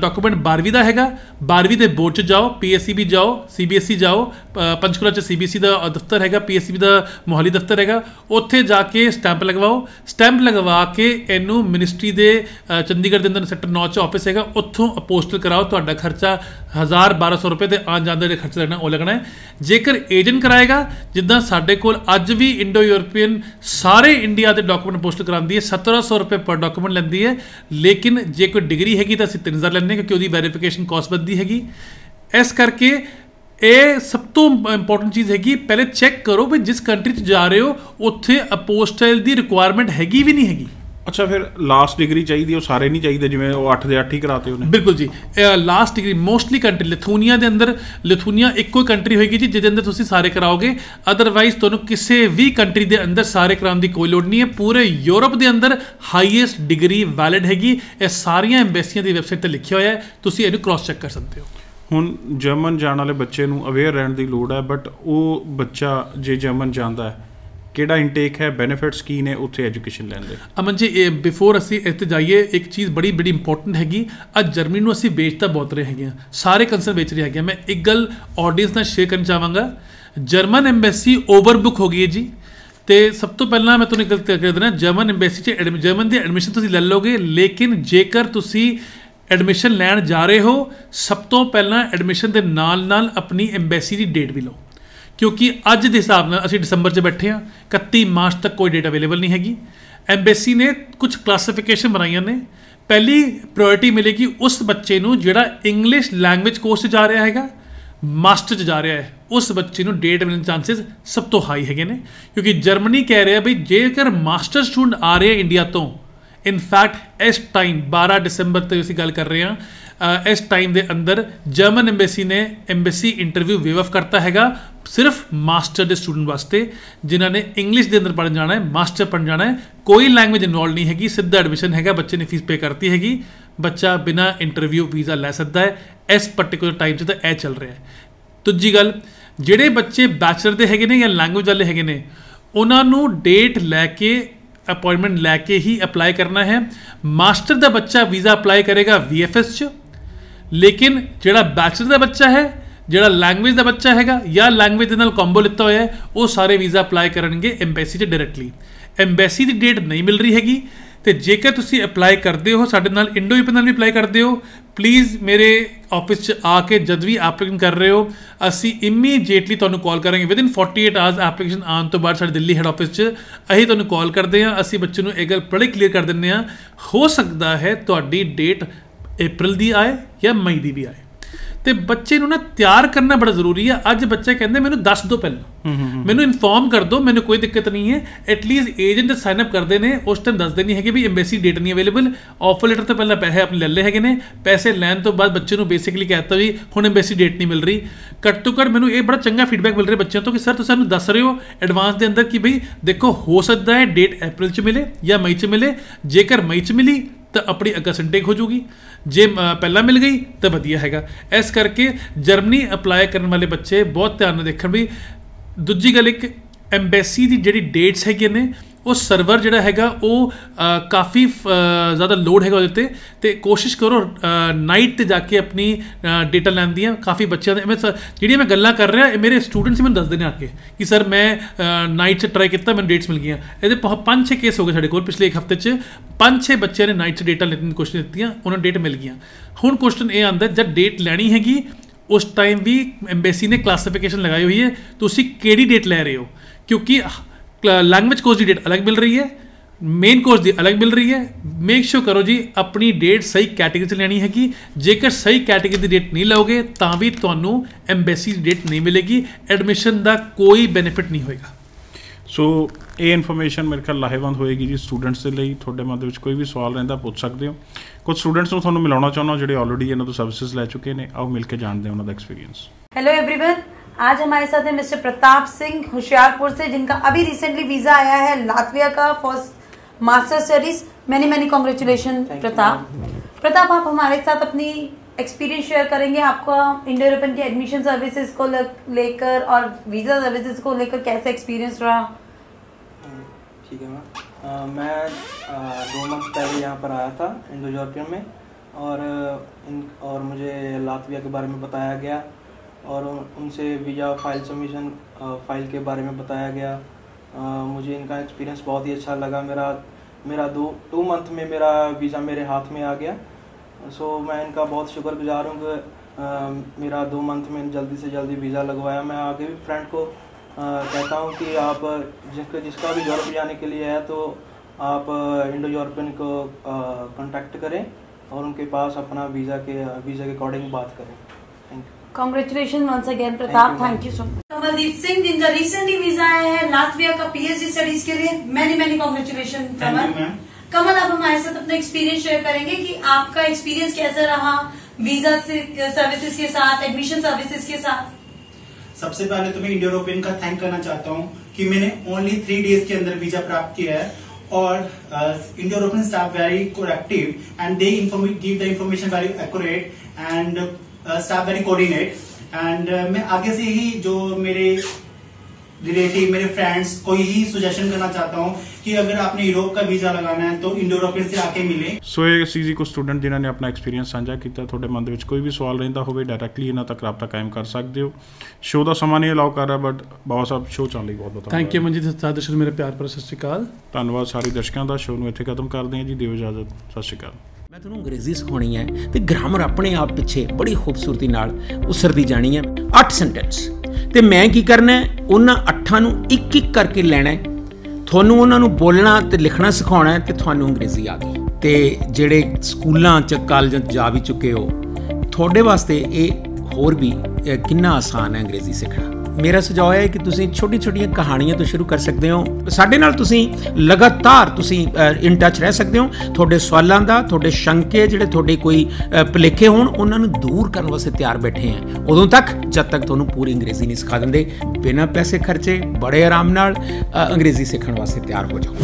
ਡਾਕੂਮੈਂਟ 12ਵੀਂ ਦਾ ਹੈਗਾ 12ਵੀਂ ਦੇ ਬੋਰਡ 'ਚ ਜਾਓ ਪੀਐਸਸੀਬੀ ਜਾਓ ਸੀਬੀਐਸਈ ਜਾਓ ਅ, ਪੰਚਕੂਲਾ 'ਚ ਸੀਬੀਐਸਈ ਦਾ ਦਫ਼ਤਰ ਹੈਗਾ ਪੀਐਸਸੀਬੀ ਦਾ ਮੋਹਾਲੀ ਦਫ਼ਤਰ ਹੈਗਾ ਉੱਥੇ ਜਾ ਕੇ ਸਟੈਂਪ ਲਗਵਾਓ। ਸਟੈਂਪ ਲਗਵਾ ਕੇ ਇਹਨੂੰ ਮਿਨਿਸਟਰੀ ਦੇ ਚੰਡੀਗੜ੍ਹ ਦੇ ਅੰਦਰ ਸੈਕਟਰ 9 'ਚ ਆਫਿਸ ਹੈਗਾ ਉੱਥੋਂ ਅਪੋਸਟਲ ਕਰਾਓ ਤੁਹਾਡਾ ਖਰਚਾ 1000 1200 ਰੁਪਏ 'ਤੇ ਆਉਣ ਜਾਣ ਦਾ ਜਿਹੜਾ ਖਰਚਾ ਲੱਗਣਾ ਉਹ ਲੱਗਣਾ ਹੈ। ਜੇਕਰ ਏਜੰਟ ਕਰਾਏਗਾ ਜਿੱਦਾਂ ਸਾਡੇ ਕੋਲ ਅੱਜ ਵੀ ਇੰਡੋ ਯੂਰਪੀਅਨ ਸਾਰੇ ਇੰਡੀਆ ਦੇ ਡਾਕੂਮੈਂਟ ਪੋਸਟ ਕਰਾਉਂਦੀ ਹੈ 1700 ਰੁਪਏ ਪਰ ਡਾਕੂਮੈਂਟ ਲੈਂਦੀ ਹੈ ਲੇਕਿਨ ਜੇ ਕੋਈ ਡਿਗਰੀ ਹੈਗੀ ਤਾਂ ਅਸੀਂ 3000 ਲੈਂਦੇ ਹਾਂ ਕਿਉਂਕਿ ਉਹਦੀ ਵੈਰੀਫਿਕੇਸ਼ਨ ਕਾਸਟ ਵੱਧਦੀ ਹੈਗੀ। ਇਸ ਕਰਕੇ ਇਹ ਸਭ ਤੋਂ ਇੰਪੋਰਟੈਂਟ ਚੀਜ਼ ਹੈਗੀ, ਪਹਿਲੇ ਚੈੱਕ ਕਰੋ ਵੀ ਜਿਸ ਕੰਟਰੀ 'ਚ ਜਾ ਰਹੇ ਹੋ, ਉੱਥੇ ਅਪੋਸਟਲ ਦੀ ਰਿਕੁਆਇਰਮੈਂਟ ਹੈਗੀ ਵੀ ਨਹੀਂ ਹੈਗੀ। ਅੱਛਾ ਫਿਰ ਲਾਸਟ ਡਿਗਰੀ ਚਾਹੀਦੀ ਉਹ ਸਾਰੇ ਨਹੀਂ ਚਾਹੀਦੇ ਜਿਵੇਂ ਉਹ 8 ਦੇ 8 ਹੀ ਕਰਾਤੇ ਉਹਨੇ? ਬਿਲਕੁਲ ਜੀ। Last degree mostly country Lithuania ਦੇ ਅੰਦਰ ਲਿਥੂਨੀਆ ਇੱਕੋ ਕੰਟਰੀ ਹੋਏਗੀ ਜੀ ਜਿਹਦੇ ਅੰਦਰ ਤੁਸੀਂ ਸਾਰੇ ਕਰਾਓਗੇ। ਅਦਰਵਾਈਜ਼ ਤੁਹਾਨੂੰ ਕਿਸੇ ਵੀ ਕੰਟਰੀ ਦੇ ਅੰਦਰ ਸਾਰੇ ਕਰਾਉਣ ਦੀ ਕੋਈ ਲੋੜ ਨਹੀਂ ਹੈ। ਪੂਰੇ ਯੂਰਪ ਦੇ ਅੰਦਰ ਹਾਈਐਸਟ ਡਿਗਰੀ ਵੈਲਿਡ ਹੈਗੀ। ਇਹ ਸਾਰੀਆਂ ਐਮਬੈਸੀਆਂ ਦੀ ਵੈਬਸਾਈਟ ਤੇ ਲਿਖਿਆ ਹੋਇਆ ਹੈ। ਤੁਸੀਂ ਇਹਨੂੰ ਕ੍ਰਾਸ ਚੈੱਕ ਕਰ ਸਕਦੇ ਹੋ। ਹੁਣ ਜਰਮਨ ਜਾਣ ਵਾਲੇ ਬੱਚੇ ਨੂੰ ਅਵੇਅਰ ਰਹਿਣ ਦੀ ਲੋੜ ਹੈ ਬਟ ਉਹ ਬੱਚਾ ਜੇ ਜਰਮਨ ਜਾਂਦਾ ਹੈ ਕਿਹੜਾ ਇਨਟੇਕ ਹੈ ਬੈਨੀਫਿਟਸ ਕੀ ਨੇ ਉੱਥੇ ਐਜੂਕੇਸ਼ਨ ਲੈਣ ਦੇ? ਅਮਨ ਜੀ, ਇਹ ਬਿਫੋਰ ਅਸੀਂ ਇੱਥੇ ਜਾਈਏ, ਇੱਕ ਚੀਜ਼ ਬੜੀ ਬੜੀ ਇੰਪੋਰਟੈਂਟ ਹੈਗੀ, ਅੱਜ ਜਰਮਨੀ ਨੂੰ ਅਸੀਂ ਵੇਚ ਤਾਂ ਬਹੁਤ ਰਹੇ ਹੈਗੇ ਆ ਸਾਰੇ ਕੰਸਰਨ ਵੇਚ ਰਹੇ ਹੈਗੇ ਆ ਮੈਂ ਇੱਕ ਗੱਲ ਆਡੀਅנס ਨਾਲ ਸ਼ੇਅਰ ਕਰਨਾ ਚਾਹਾਂਗਾ। ਜਰਮਨ ਐਮਬੈਸੀ ਓਵਰਬੁੱਕ ਹੋ ਗਈ ਹੈ ਜੀ। ਤੇ ਸਭ ਤੋਂ ਪਹਿਲਾਂ ਮੈਂ ਤੁਹਾਨੂੰ ਇੱਕ ਗੱਲ ਕਰ ਦੇਣਾ ਜਰਮਨ ਐਮਬੈਸੀ 'ਚ ਐਡਮ- ਜਰਮਨ ਦੀ ਐਡਮਿਸ਼ਨ ਤੁਸੀਂ ਲੈ ਲਓਗੇ, ਲੇਕਿਨ ਜੇਕਰ ਤੁਸੀਂ ਐਡਮਿਸ਼ਨ ਲੈਣ ਜਾ ਰਹੇ ਹੋ, ਸਭ ਤੋਂ ਪਹਿਲਾਂ ਐਡਮਿਸ਼ਨ ਦੇ ਨਾਲ ਨਾਲ ਆਪਣੀ ਐਮਬੈਸੀ ਦੀ ਡੇਟ ਵੀ ਲਓ। ਕਿਉਂਕਿ ਅੱਜ ਦੇ ਹਿਸਾਬ ਨਾਲ ਅਸੀਂ ਦਸੰਬਰ 'ਚ ਬੈਠੇ ਹਾਂ 31 ਮਾਰਚ ਤੱਕ ਕੋਈ ਡੇਟ ਅਵੇਲੇਬਲ ਨਹੀਂ ਹੈਗੀ। ਐਮਬੈਸੀ ਨੇ ਕੁਝ ਕਲਾਸੀਫਿਕੇਸ਼ਨ ਬਣਾਈਆਂ ਨੇ। ਪਹਿਲੀ ਪ੍ਰਾਇੋਰਟੀ ਮਿਲੇਗੀ ਉਸ ਬੱਚੇ ਨੂੰ ਜਿਹੜਾ ਇੰਗਲਿਸ਼ ਲੈਂਗੁਏਜ ਕੋਰਸ 'ਚ ਜਾ ਰਿਹਾ ਹੈਗਾ ਮਾਸਟਰ 'ਚ ਜਾ ਰਿਹਾ ਹੈ। ਉਸ ਬੱਚੇ ਨੂੰ ਡੇਟ ਮਿਲਣ ਚਾਂਸਸ ਸਭ ਤੋਂ ਹਾਈ ਹੈਗੇ ਨੇ, ਕਿਉਂਕਿ ਜਰਮਨੀ ਕਹਿ ਰਿਹਾ ਬਈ ਜੇਕਰ ਮਾਸਟਰ ਸਟੂਡੈਂਟ ਆ ਰਹੇ ਇੰਡੀਆ ਤੋਂ ਇਨਫੈਕਟ ਇਸ ਟਾਈਮ 12 ਦਸੰਬਰ ਤੇ ਅਸੀਂ ਗੱਲ ਕਰ ਰਹੇ ਹਾਂ ਇਸ ਟਾਈਮ ਦੇ ਅੰਦਰ ਜਰਮਨ ਐਮਬੈਸੀ ਨੇ ਐਮਬੈਸੀ ਇੰਟਰਵਿਊ ਵੇਵ ਆਫ ਕਰਤਾ ਹੈਗਾ। ਸਿਰਫ ਮਾਸਟਰ ਦੇ ਸਟੂਡੈਂਟ ਵਾਸਤੇ, ਜਿਨ੍ਹਾਂ ਨੇ ਇੰਗਲਿਸ਼ ਦੇ ਅੰਦਰ ਪੜ੍ਹਨ ਜਾਣਾ ਹੈ ਮਾਸਟਰ ਪੜ੍ਹਨ ਜਾਣਾ ਹੈ, ਕੋਈ ਲੈਂਗੁਏਜ ਇਨਵੋਲਵ ਨਹੀਂ ਹੈਗੀ, ਸਿੱਧਾ ਐਡਮਿਸ਼ਨ ਹੈਗਾ, ਬੱਚੇ ਨੇ ਫੀਸ ਪੇ ਕਰਤੀ ਹੈਗੀ। ਬੱਚਾ ਬਿਨਾ ਇੰਟਰਵਿਊ ਵੀਜ਼ਾ ਲੈ ਸਕਦਾ ਹੈ, ਇਸ ਪਾਰਟਿਕੂਲਰ ਟਾਈਮ 'ਚ ਤਾਂ ਇਹ ਚੱਲ ਰਿਹਾ ਹੈ। ਦੂਜੀ ਗੱਲ, ਜਿਹੜੇ ਬੱਚੇ ਬੈਚਲਰ ਦੇ ਹੈਗੇ ਨੇ ਜਾਂ ਲੈਂਗੁਏਜ ਵਾਲੇ ਹੈਗੇ ਨੇ, ਉਹਨਾਂ ਨੂੰ ਡੇਟ ਲੈ ਕੇ ਅਪਾਇੰਟਮੈਂਟ ਲੈ ਕੇ ਹੀ ਅਪਲਾਈ ਕਰਨਾ ਹੈ। ਮਾਸਟਰ ਦਾ ਬੱਚਾ ਵੀਜ਼ਾ ਅਪਲਾਈ ਕਰੇਗਾ VFS ਚ ਲੇਕਿਨ ਜਿਹੜਾ ਬੈਚਲਰ ਦਾ ਬੱਚਾ ਹੈ, ਜਿਹੜਾ ਲੈਂਗੁਏਜ ਦਾ ਬੱਚਾ ਹੈਗਾ ਜਾਂ ਲੈਂਗੁਏਜ ਦੇ ਨਾਲ ਕੰਬੋ ਲਿੱਤਾ ਹੋਇਆ ਹੈ, ਉਹ ਸਾਰੇ ਵੀਜ਼ਾ ਅਪਲਾਈ ਕਰਨਗੇ ਐਮਬੈਸੀ 'ਚ ਡਾਇਰੈਕਟਲੀ ਐਮਬੈਸੀ ਦੀ ਡੇਟ ਨਹੀਂ ਮਿਲ ਰਹੀ ਹੈਗੀ ਤੇ ਜੇਕਰ ਤੁਸੀਂ ਅਪਲਾਈ ਕਰਦੇ ਹੋ, ਸਾਡੇ ਨਾਲ ਇੰਡੋ ਯੂਪੀ ਨਾਲ ਵੀ ਅਪਲਾਈ ਕਰਦੇ ਹੋ ਪਲੀਜ਼ ਮੇਰੇ ਆਫਿਸ 'ਚ ਆ ਕੇ ਜਦ ਵੀ ਐਪਲੀਕੇਸ਼ਨ ਕਰ ਰਹੇ ਹੋ, ਅਸੀਂ ਇਮੀਡੀਏਟਲੀ ਤੁਹਾਨੂੰ ਕਾਲ ਕਰਾਂਗੇ। ਵਿਦ ਵਿਦਿਨ 48 ਆਵਰਸ ਐਪਲੀਕੇਸ਼ਨ ਆਉਣ ਤੋਂ ਬਾਅਦ ਸਾਡੇ ਦਿੱਲੀ ਹੈਡ ਆਫਿਸ 'ਚ ਅਸੀਂ ਤੁਹਾਨੂੰ ਕਾਲ ਕਰਦੇ ਹਾਂ, ਅਸੀਂ ਬੱਚੇ ਨੂੰ ਇਹ ਗੱਲ ਬੜੇ ਕਲੀਅਰ ਕਰ ਦਿੰਦੇ ਹਾਂ। ਹੋ ਸਕਦਾ ਹੈ ਤੁਹਾਡੀ ਡੇਟ ਅਪ੍ਰੈਲ ਦੀ ਆਏ ਜਾਂ ਮਈ ਦੀ ਵੀ ਆਏ। ਤੇ ਬੱਚੇ ਨੂੰ ਨਾ ਤਿਆਰ ਕਰਨਾ ਬੜਾ ਜ਼ਰੂਰੀ ਹੈ ਅੱਜ ਬੱਚੇ ਕਹਿੰਦੇ ਮੈਨੂੰ ਦੱਸ ਦਿਓ ਪਹਿਲਾਂ। ਮੈਨੂੰ ਇਨਫੋਰਮ ਕਰ ਦਿਓ ਮੈਨੂੰ ਕੋਈ ਦਿੱਕਤ ਨਹੀਂ ਹੈ। ਐਟਲੀਸਟ ਏਜੰਟ ਸਾਈਨ ਅਪ ਕਰਦੇ ਨੇ। ਉਸ ਟਾਈਮ ਦੱਸਦੇ ਨਹੀਂ ਹੈਗੇ ਵੀ ਐਮਬੈਸੀ ਡੇਟ ਨਹੀਂ ਅਵੇਲੇਬਲ ਆਫਰ ਲੈਟਰ ਤੋਂ ਪਹਿਲਾਂ ਪੈਸੇ ਆਪਣੇ ਲੈ ਲਏ ਹੈਗੇ ਨੇ। ਪੈਸੇ ਲੈਣ ਤੋਂ ਬਾਅਦ ਬੱਚੇ ਨੂੰ ਬੇਸਿਕਲੀ ਕਹਿਤਾ ਵੀ ਹੁਣ ਐਮਬੈਸੀ ਡੇਟ ਨਹੀਂ ਮਿਲ ਰਹੀ। ਘੱਟ ਤੋਂ ਘੱਟ ਮੈਨੂੰ ਇਹ ਬੜਾ ਚੰਗਾ ਫੀਡਬੈਕ ਮਿਲ ਰਿਹਾ ਬੱਚਿਆਂ ਤੋਂ ਕਿ ਸਰ ਤੁਸੀਂ ਸਾਨੂੰ ਦੱਸ ਰਹੇ ਹੋ ਐਡਵਾਂਸ ਦੇ ਅੰਦਰ ਕਿ ਭਈ ਦੇਖੋ ਹੋ ਸਕਦਾ ਹੈ ਡੇਟ ਅਪ੍ਰੈਲ 'ਚ ਮਿਲੇ ਜਾਂ ਮਈ 'ਚ ਮਿਲੇ। ਜੇਕਰ ਮਈ 'ਚ ਮਿਲੀ ਤਾਂ ਆਪਣੀ ਅਗਸਤ ਇਨਟੇਕ ਹੋ ਜੂਗੀ। ਜੇ ਪਹਿਲਾਂ ਮਿਲ ਗਈ ਤਾਂ ਵਧੀਆ ਹੈਗਾ। ਇਸ ਕਰਕੇ ਜਰਮਨੀ ਅਪਲਾਈ ਕਰਨ ਵਾਲੇ ਬੱਚੇ ਬਹੁਤ ਧਿਆਨ ਨਾਲ ਦੇਖਣ ਵੀ ਦੂਜੀ ਗੱਲ ਇੱਕ ਐਮਬੈਸੀ ਦੀ ਜਿਹੜੀ ਡੇਟਸ ਹੈਗੀਆਂ ਨੇ ਉਹ ਸਰਵਰ ਜਿਹੜਾ ਹੈਗਾ ਉਹ ਕਾਫੀ ਜ਼ਿਆਦਾ ਲੋਡ ਹੈਗਾ ਉਹਦੇ ਤੇ। ਤੇ ਕੋਸ਼ਿਸ਼ ਕਰੋ ਨਾਈਟ ਤੇ ਜਾ ਕੇ ਆਪਣੀ ਡੇਟਾ ਲੈਣ ਦੀਆਂ। ਕਾਫੀ ਬੱਚਿਆਂ ਦੇ ਮੈਂ ਜਿਹੜੀਆਂ ਮੈਂ ਗੱਲਾਂ ਕਰ ਰਿਹਾ, ਇਹ ਮੇਰੇ ਸਟੂਡੈਂਟਸ ਮੈਨੂੰ ਦੱਸਦੇ ਨੇ ਆ ਕੇ ਕਿ ਸਰ ਮੈਂ ਨਾਈਟ 'ਚ ਟਰਾਈ ਕੀਤਾ, ਮੈਨੂੰ ਡੇਟਸ ਮਿਲ ਗਈਆਂ। ਇਹਦੇ ਬਹੁਤ ਪੰਜ ਛੇ ਕੇਸ ਹੋ ਗਏ ਸਾਡੇ ਕੋਲ ਪਿਛਲੇ ਇੱਕ ਹਫ਼ਤੇ 'ਚ। ਪੰਜ ਛੇ ਬੱਚਿਆਂ ਨੇ ਨਾਈਟ 'ਚ ਡੇਟਾ ਲੈਣ ਦੀ ਕੋਸ਼ਿਸ਼ ਦਿੱਤੀਆਂ, ਉਹਨਾਂ ਨੂੰ ਡੇਟ ਮਿਲ ਗਈਆਂ। ਹੁਣ ਕੁਐਸਚਨ ਇਹ ਆਂਦਾ ਜਦ ਡੇਟ ਲੈਣੀ ਹੈਗੀ, ਉਸ ਟਾਈਮ ਵੀ ਐਮਬੈਸੀ ਨੇ ਕਲਾਸੀਫਿਕੇਸ਼ਨ ਲਗਾਈ ਹੋਈ ਹੈ, ਤੁਸੀਂ ਕਿਹੜੀ ਡੇਟ ਲੈ ਰਹੇ ਹੋ? ਕਿਉਂਕਿ ਲੈਂਗੁਏਜ ਕੋਰਸ ਦੀ ਡੇਟ ਅਲੱਗ ਮਿਲ ਰਹੀ ਹੈ ਮੇਨ ਕੋਰਸ ਦੀ ਅਲੱਗ ਮਿਲ ਰਹੀ ਹੈ ਮੇਕ ਸ਼ੋਰ ਕਰੋ ਜੀ ਆਪਣੀ ਡੇਟ ਸਹੀ ਕੈਟੇਗਰੀ 'ਚ ਲੈਣੀ ਹੈਗੀ ਜੇਕਰ ਸਹੀ ਕੈਟੇਗਰੀ ਦੀ ਡੇਟ ਨਹੀਂ ਲਓਗੇ ਤਾਂ ਵੀ ਤੁਹਾਨੂੰ ਐਮਬੈਸੀ ਦੀ ਡੇਟ ਨਹੀਂ ਮਿਲੇਗੀ ਐਡਮਿਸ਼ਨ ਦਾ ਕੋਈ ਬੈਨੀਫਿਟ ਨਹੀਂ ਹੋਏਗਾ ਸੋ ਇਹ ਇਨਫੋਰਮੇਸ਼ਨ ਮੇਰੇ ਖਿਆਲ ਲਾਹੇਵੰਦ ਹੋਏਗੀ ਜੀ ਸਟੂਡੈਂਟਸ ਦੇ ਲਈ ਤੁਹਾਡੇ ਮਨ ਦੇ ਵਿੱਚ ਕੋਈ ਵੀ ਸਵਾਲ ਰਹਿੰਦਾ ਪੁੱਛ ਸਕਦੇ ਹੋ ਕੁਝ ਸਟੂਡੈਂਟਸ ਨੂੰ ਤੁਹਾਨੂੰ ਮਿਲਾਉਣਾ ਚਾਹੁੰਦਾ ਜਿਹੜੇ ਆਲਰੇਡੀ ਇਹਨਾਂ ਤੋਂ ਸਰਵਿਸਿਜ਼ ਲੈ ਚੁੱਕੇ ਨੇ ਆਓ ਮਿਲ ਕੇ ਜਾਣਦੇ ਹਾਂ ਉਹਨਾਂ ਦਾ ਐਕਸਪੀਰੀਅੰਸ हेलो एवरीवन आज हमारे साथ है मिस्टर प्रताप सिंह होशियारपुर से जिनका अभी रिसेंटली वीज़ा आया है लातविया का for master studies many many congratulation Pratap. Pratap आप हमारे साथ अपनी एक्सपीरियंस शेयर करेंगे. आपका इंडो यूरोपियन की एडमिशन सर्विसेज़ को लेकर और वीज़ा सर्विसेज़ को लेकर कैसा एक्सपीरियंस रहा? ठीक है मैम मैं दो मंथ पहले यहाँ पर आया था इंडो यूरोपियन में और इन और मुझे लातविया के बारे में बताया गया। और उनसे वीज़ा फ़ाइल सबमिशन फ़ाइल के बारे में बताया गया। अ, मुझे इनका एक्सपीरियंस बहुत ही अच्छा लगा। मेरा मेरा दो टू मंथ में मेरा वीज़ा मेरे हाथ में आ गया। सो मैं इनका बहुत शुक्रगुजार हूँ कि मेरा दो मंथ में जल्दी से जल्दी वीज़ा लगवाया। मैं आगे भी फ्रेंड को अ, कहता हूँ कि आप जिसका जिसका भी यूरोप जाने के लिए है तो आप इंडो यूरोपियन को कांटेक्ट करें और उनके पास अपना वीज़ा के वीज़ा के अकॉर्डिंग बात करें। Congratulation once again Pratap Thank thank you so much Kamaldeep Singh जिनका रिसेंटली वीज़ा आया है लातविया का पीएचडी स्टडीज़ के लिए many many congratulation Kamal Kamal आप हमारे साथ अपना एक्सपीरियंस शेयर करेंगे कि आपका एक्सपीरियंस कैसा रहा वीज़ा सर्विसेज़ के साथ एडमिशन सर्विसेज़ के साथ? सबसे पहले तो मैं इंडो यूरोपियन का थैंक करना चाहता हूँ कि मैंने ओनली थ्री डेज़ के अंदर वीज़ा प्राप्त किया है और Indo European staff very coactive and they inform give the information very accurate and staff very coordinate and मैं आगे से ही जो मेरे रिलेटिव मेरे फ्रेंड्स को यही सुजेशन करना चाहता हूँ कि अगर आपने यूरोप का वीजा लगाना है तो इंडो यूरोपियन से आके मिले ਸੋ ਇਹ ਸੀ ਜੀ ਕੁਝ ਸਟੂਡੈਂਟ ਜਿਨ੍ਹਾਂ ਨੇ ਆਪਣਾ ਐਕਸਪੀਰੀਅੰਸ ਸਾਂਝਾ ਕੀਤਾ ਤੁਹਾਡੇ ਮਨ ਦੇ ਵਿੱਚ ਕੋਈ ਵੀ ਸਵਾਲ ਰਹਿੰਦਾ ਹੋਵੇ ਡਾਇਰੈਕਟਲੀ ਇਹਨਾਂ ਤੱਕ ਰਾਬਤਾ ਕਾਇਮ ਕਰ ਸਕਦੇ ਹੋ ਸ਼ੋਅ ਦਾ ਸਮਾਂ ਨਹੀਂ ਅਲਾਉ ਕਰ ਰਿਹਾ ਬਟ ਬਾਬਾ ਸਾਹਿਬ ਸ਼ੋਅ ਚੱਲਣ ਲਈ ਬਹੁਤ ਬਹੁਤ ਥੈਂਕ ਯੂ ਮਨਜੀਤ ਸਾਧ ਦਰਸ਼ਨ ਮੇਰੇ ਪਿਆਰ ਭਰੇ ਸਤਿ ਸ਼੍ਰੀ ਅਕਾਲ ਧੰਨਵਾਦ ਸਾਰੇ ਦਰਸ਼ਕਾਂ ਦਾ ਸ਼ੋਅ ਨੂੰ ਇੱਥੇ ਖਤਮ ਕਰਦੇ ਹਾਂ ਜੀ ਦਿਓ ਇਜਾਜ਼ਤ ਸਤਿ ਸ਼੍ਰੀ ਅਕਾਲ ਮੈਂ ਤੁਹਾਨੂੰ ਅੰਗਰੇਜ਼ੀ ਸਿਖਾਉਣੀ ਹੈ ਤੇ ਗ੍ਰਾਮਰ ਆਪਣੇ ਆਪ ਪਿੱਛੇ ਬੜੀ ਖੂਬਸੂਰਤੀ ਨਾਲ ਉਸਰਦੀ ਜਾਣੀ ਹੈ। 8 ਸੈਂਟੈਂਸ ਤੇ ਮੈਂ ਕੀ ਕਰਨਾ ਹੈ? ਉਹਨਾਂ ਅੱਠਾਂ ਨੂੰ ਇੱਕ ਇੱਕ ਕਰਕੇ ਲੈਣਾ ਹੈ। ਤੁਹਾਨੂੰ ਉਹਨਾਂ ਨੂੰ ਬੋਲਣਾ ਤੇ ਲਿਖਣਾ ਸਿਖਾਉਣਾ ਹੈ ਤੇ ਤੁਹਾਨੂੰ ਅੰਗਰੇਜ਼ੀ ਆ ਗਈ। ਤੇ ਜਿਹੜੇ ਸਕੂਲਾਂ ਚ, ਕਾਲਜਾਂ 'ਚ ਜਾ ਵੀ ਚੁੱਕੇ ਹੋ, ਤੁਹਾਡੇ ਵਾਸਤੇ ਇਹ ਹੋਰ ਵੀ ਕਿੰਨਾ ਆਸਾਨ ਹੈ ਅੰਗਰੇਜ਼ੀ ਸਿੱਖਣਾ? ਮੇਰਾ ਸੁਝਾਅ ਹੈ ਕਿ ਤੁਸੀਂ ਛੋਟੀ ਛੋਟੀਆਂ ਕਹਾਣੀਆਂ ਤੋਂ ਸ਼ੁਰੂ ਕਰ ਸਕਦੇ ਹੋ। ਸਾਡੇ ਨਾਲ ਤੁਸੀਂ ਲਗਾਤਾਰ ਤੁਸੀਂ ਇਨ ਟੱਚ ਰਹਿ ਸਕਦੇ ਹੋ। ਤੁਹਾਡੇ ਸਵਾਲਾਂ ਦਾ ਤੁਹਾਡੇ ਸ਼ੰਕੇ ਜਿਹੜੇ ਤੁਹਾਡੇ ਕੋਈ ਅ, ਭੁਲੇਖੇ ਹੋਣ ਉਹਨਾਂ ਨੂੰ ਦੂਰ ਕਰਨ ਵਾਸਤੇ ਤਿਆਰ ਬੈਠੇ ਹਾਂ। ਉਦੋਂ ਤੱਕ ਜਦ ਤੱਕ ਤੁਹਾਨੂੰ ਪੂਰੀ ਅੰਗਰੇਜ਼ੀ ਨਹੀਂ ਸਿਖਾ ਦਿੰਦੇ ਬਿਨਾਂ ਪੈਸੇ ਖਰਚੇ ਬੜੇ ਆਰਾਮ ਨਾਲ ਅੰਗਰੇਜ਼ੀ ਸਿੱਖਣ ਵਾਸਤੇ ਤਿਆਰ ਹੋ ਜਾਓ।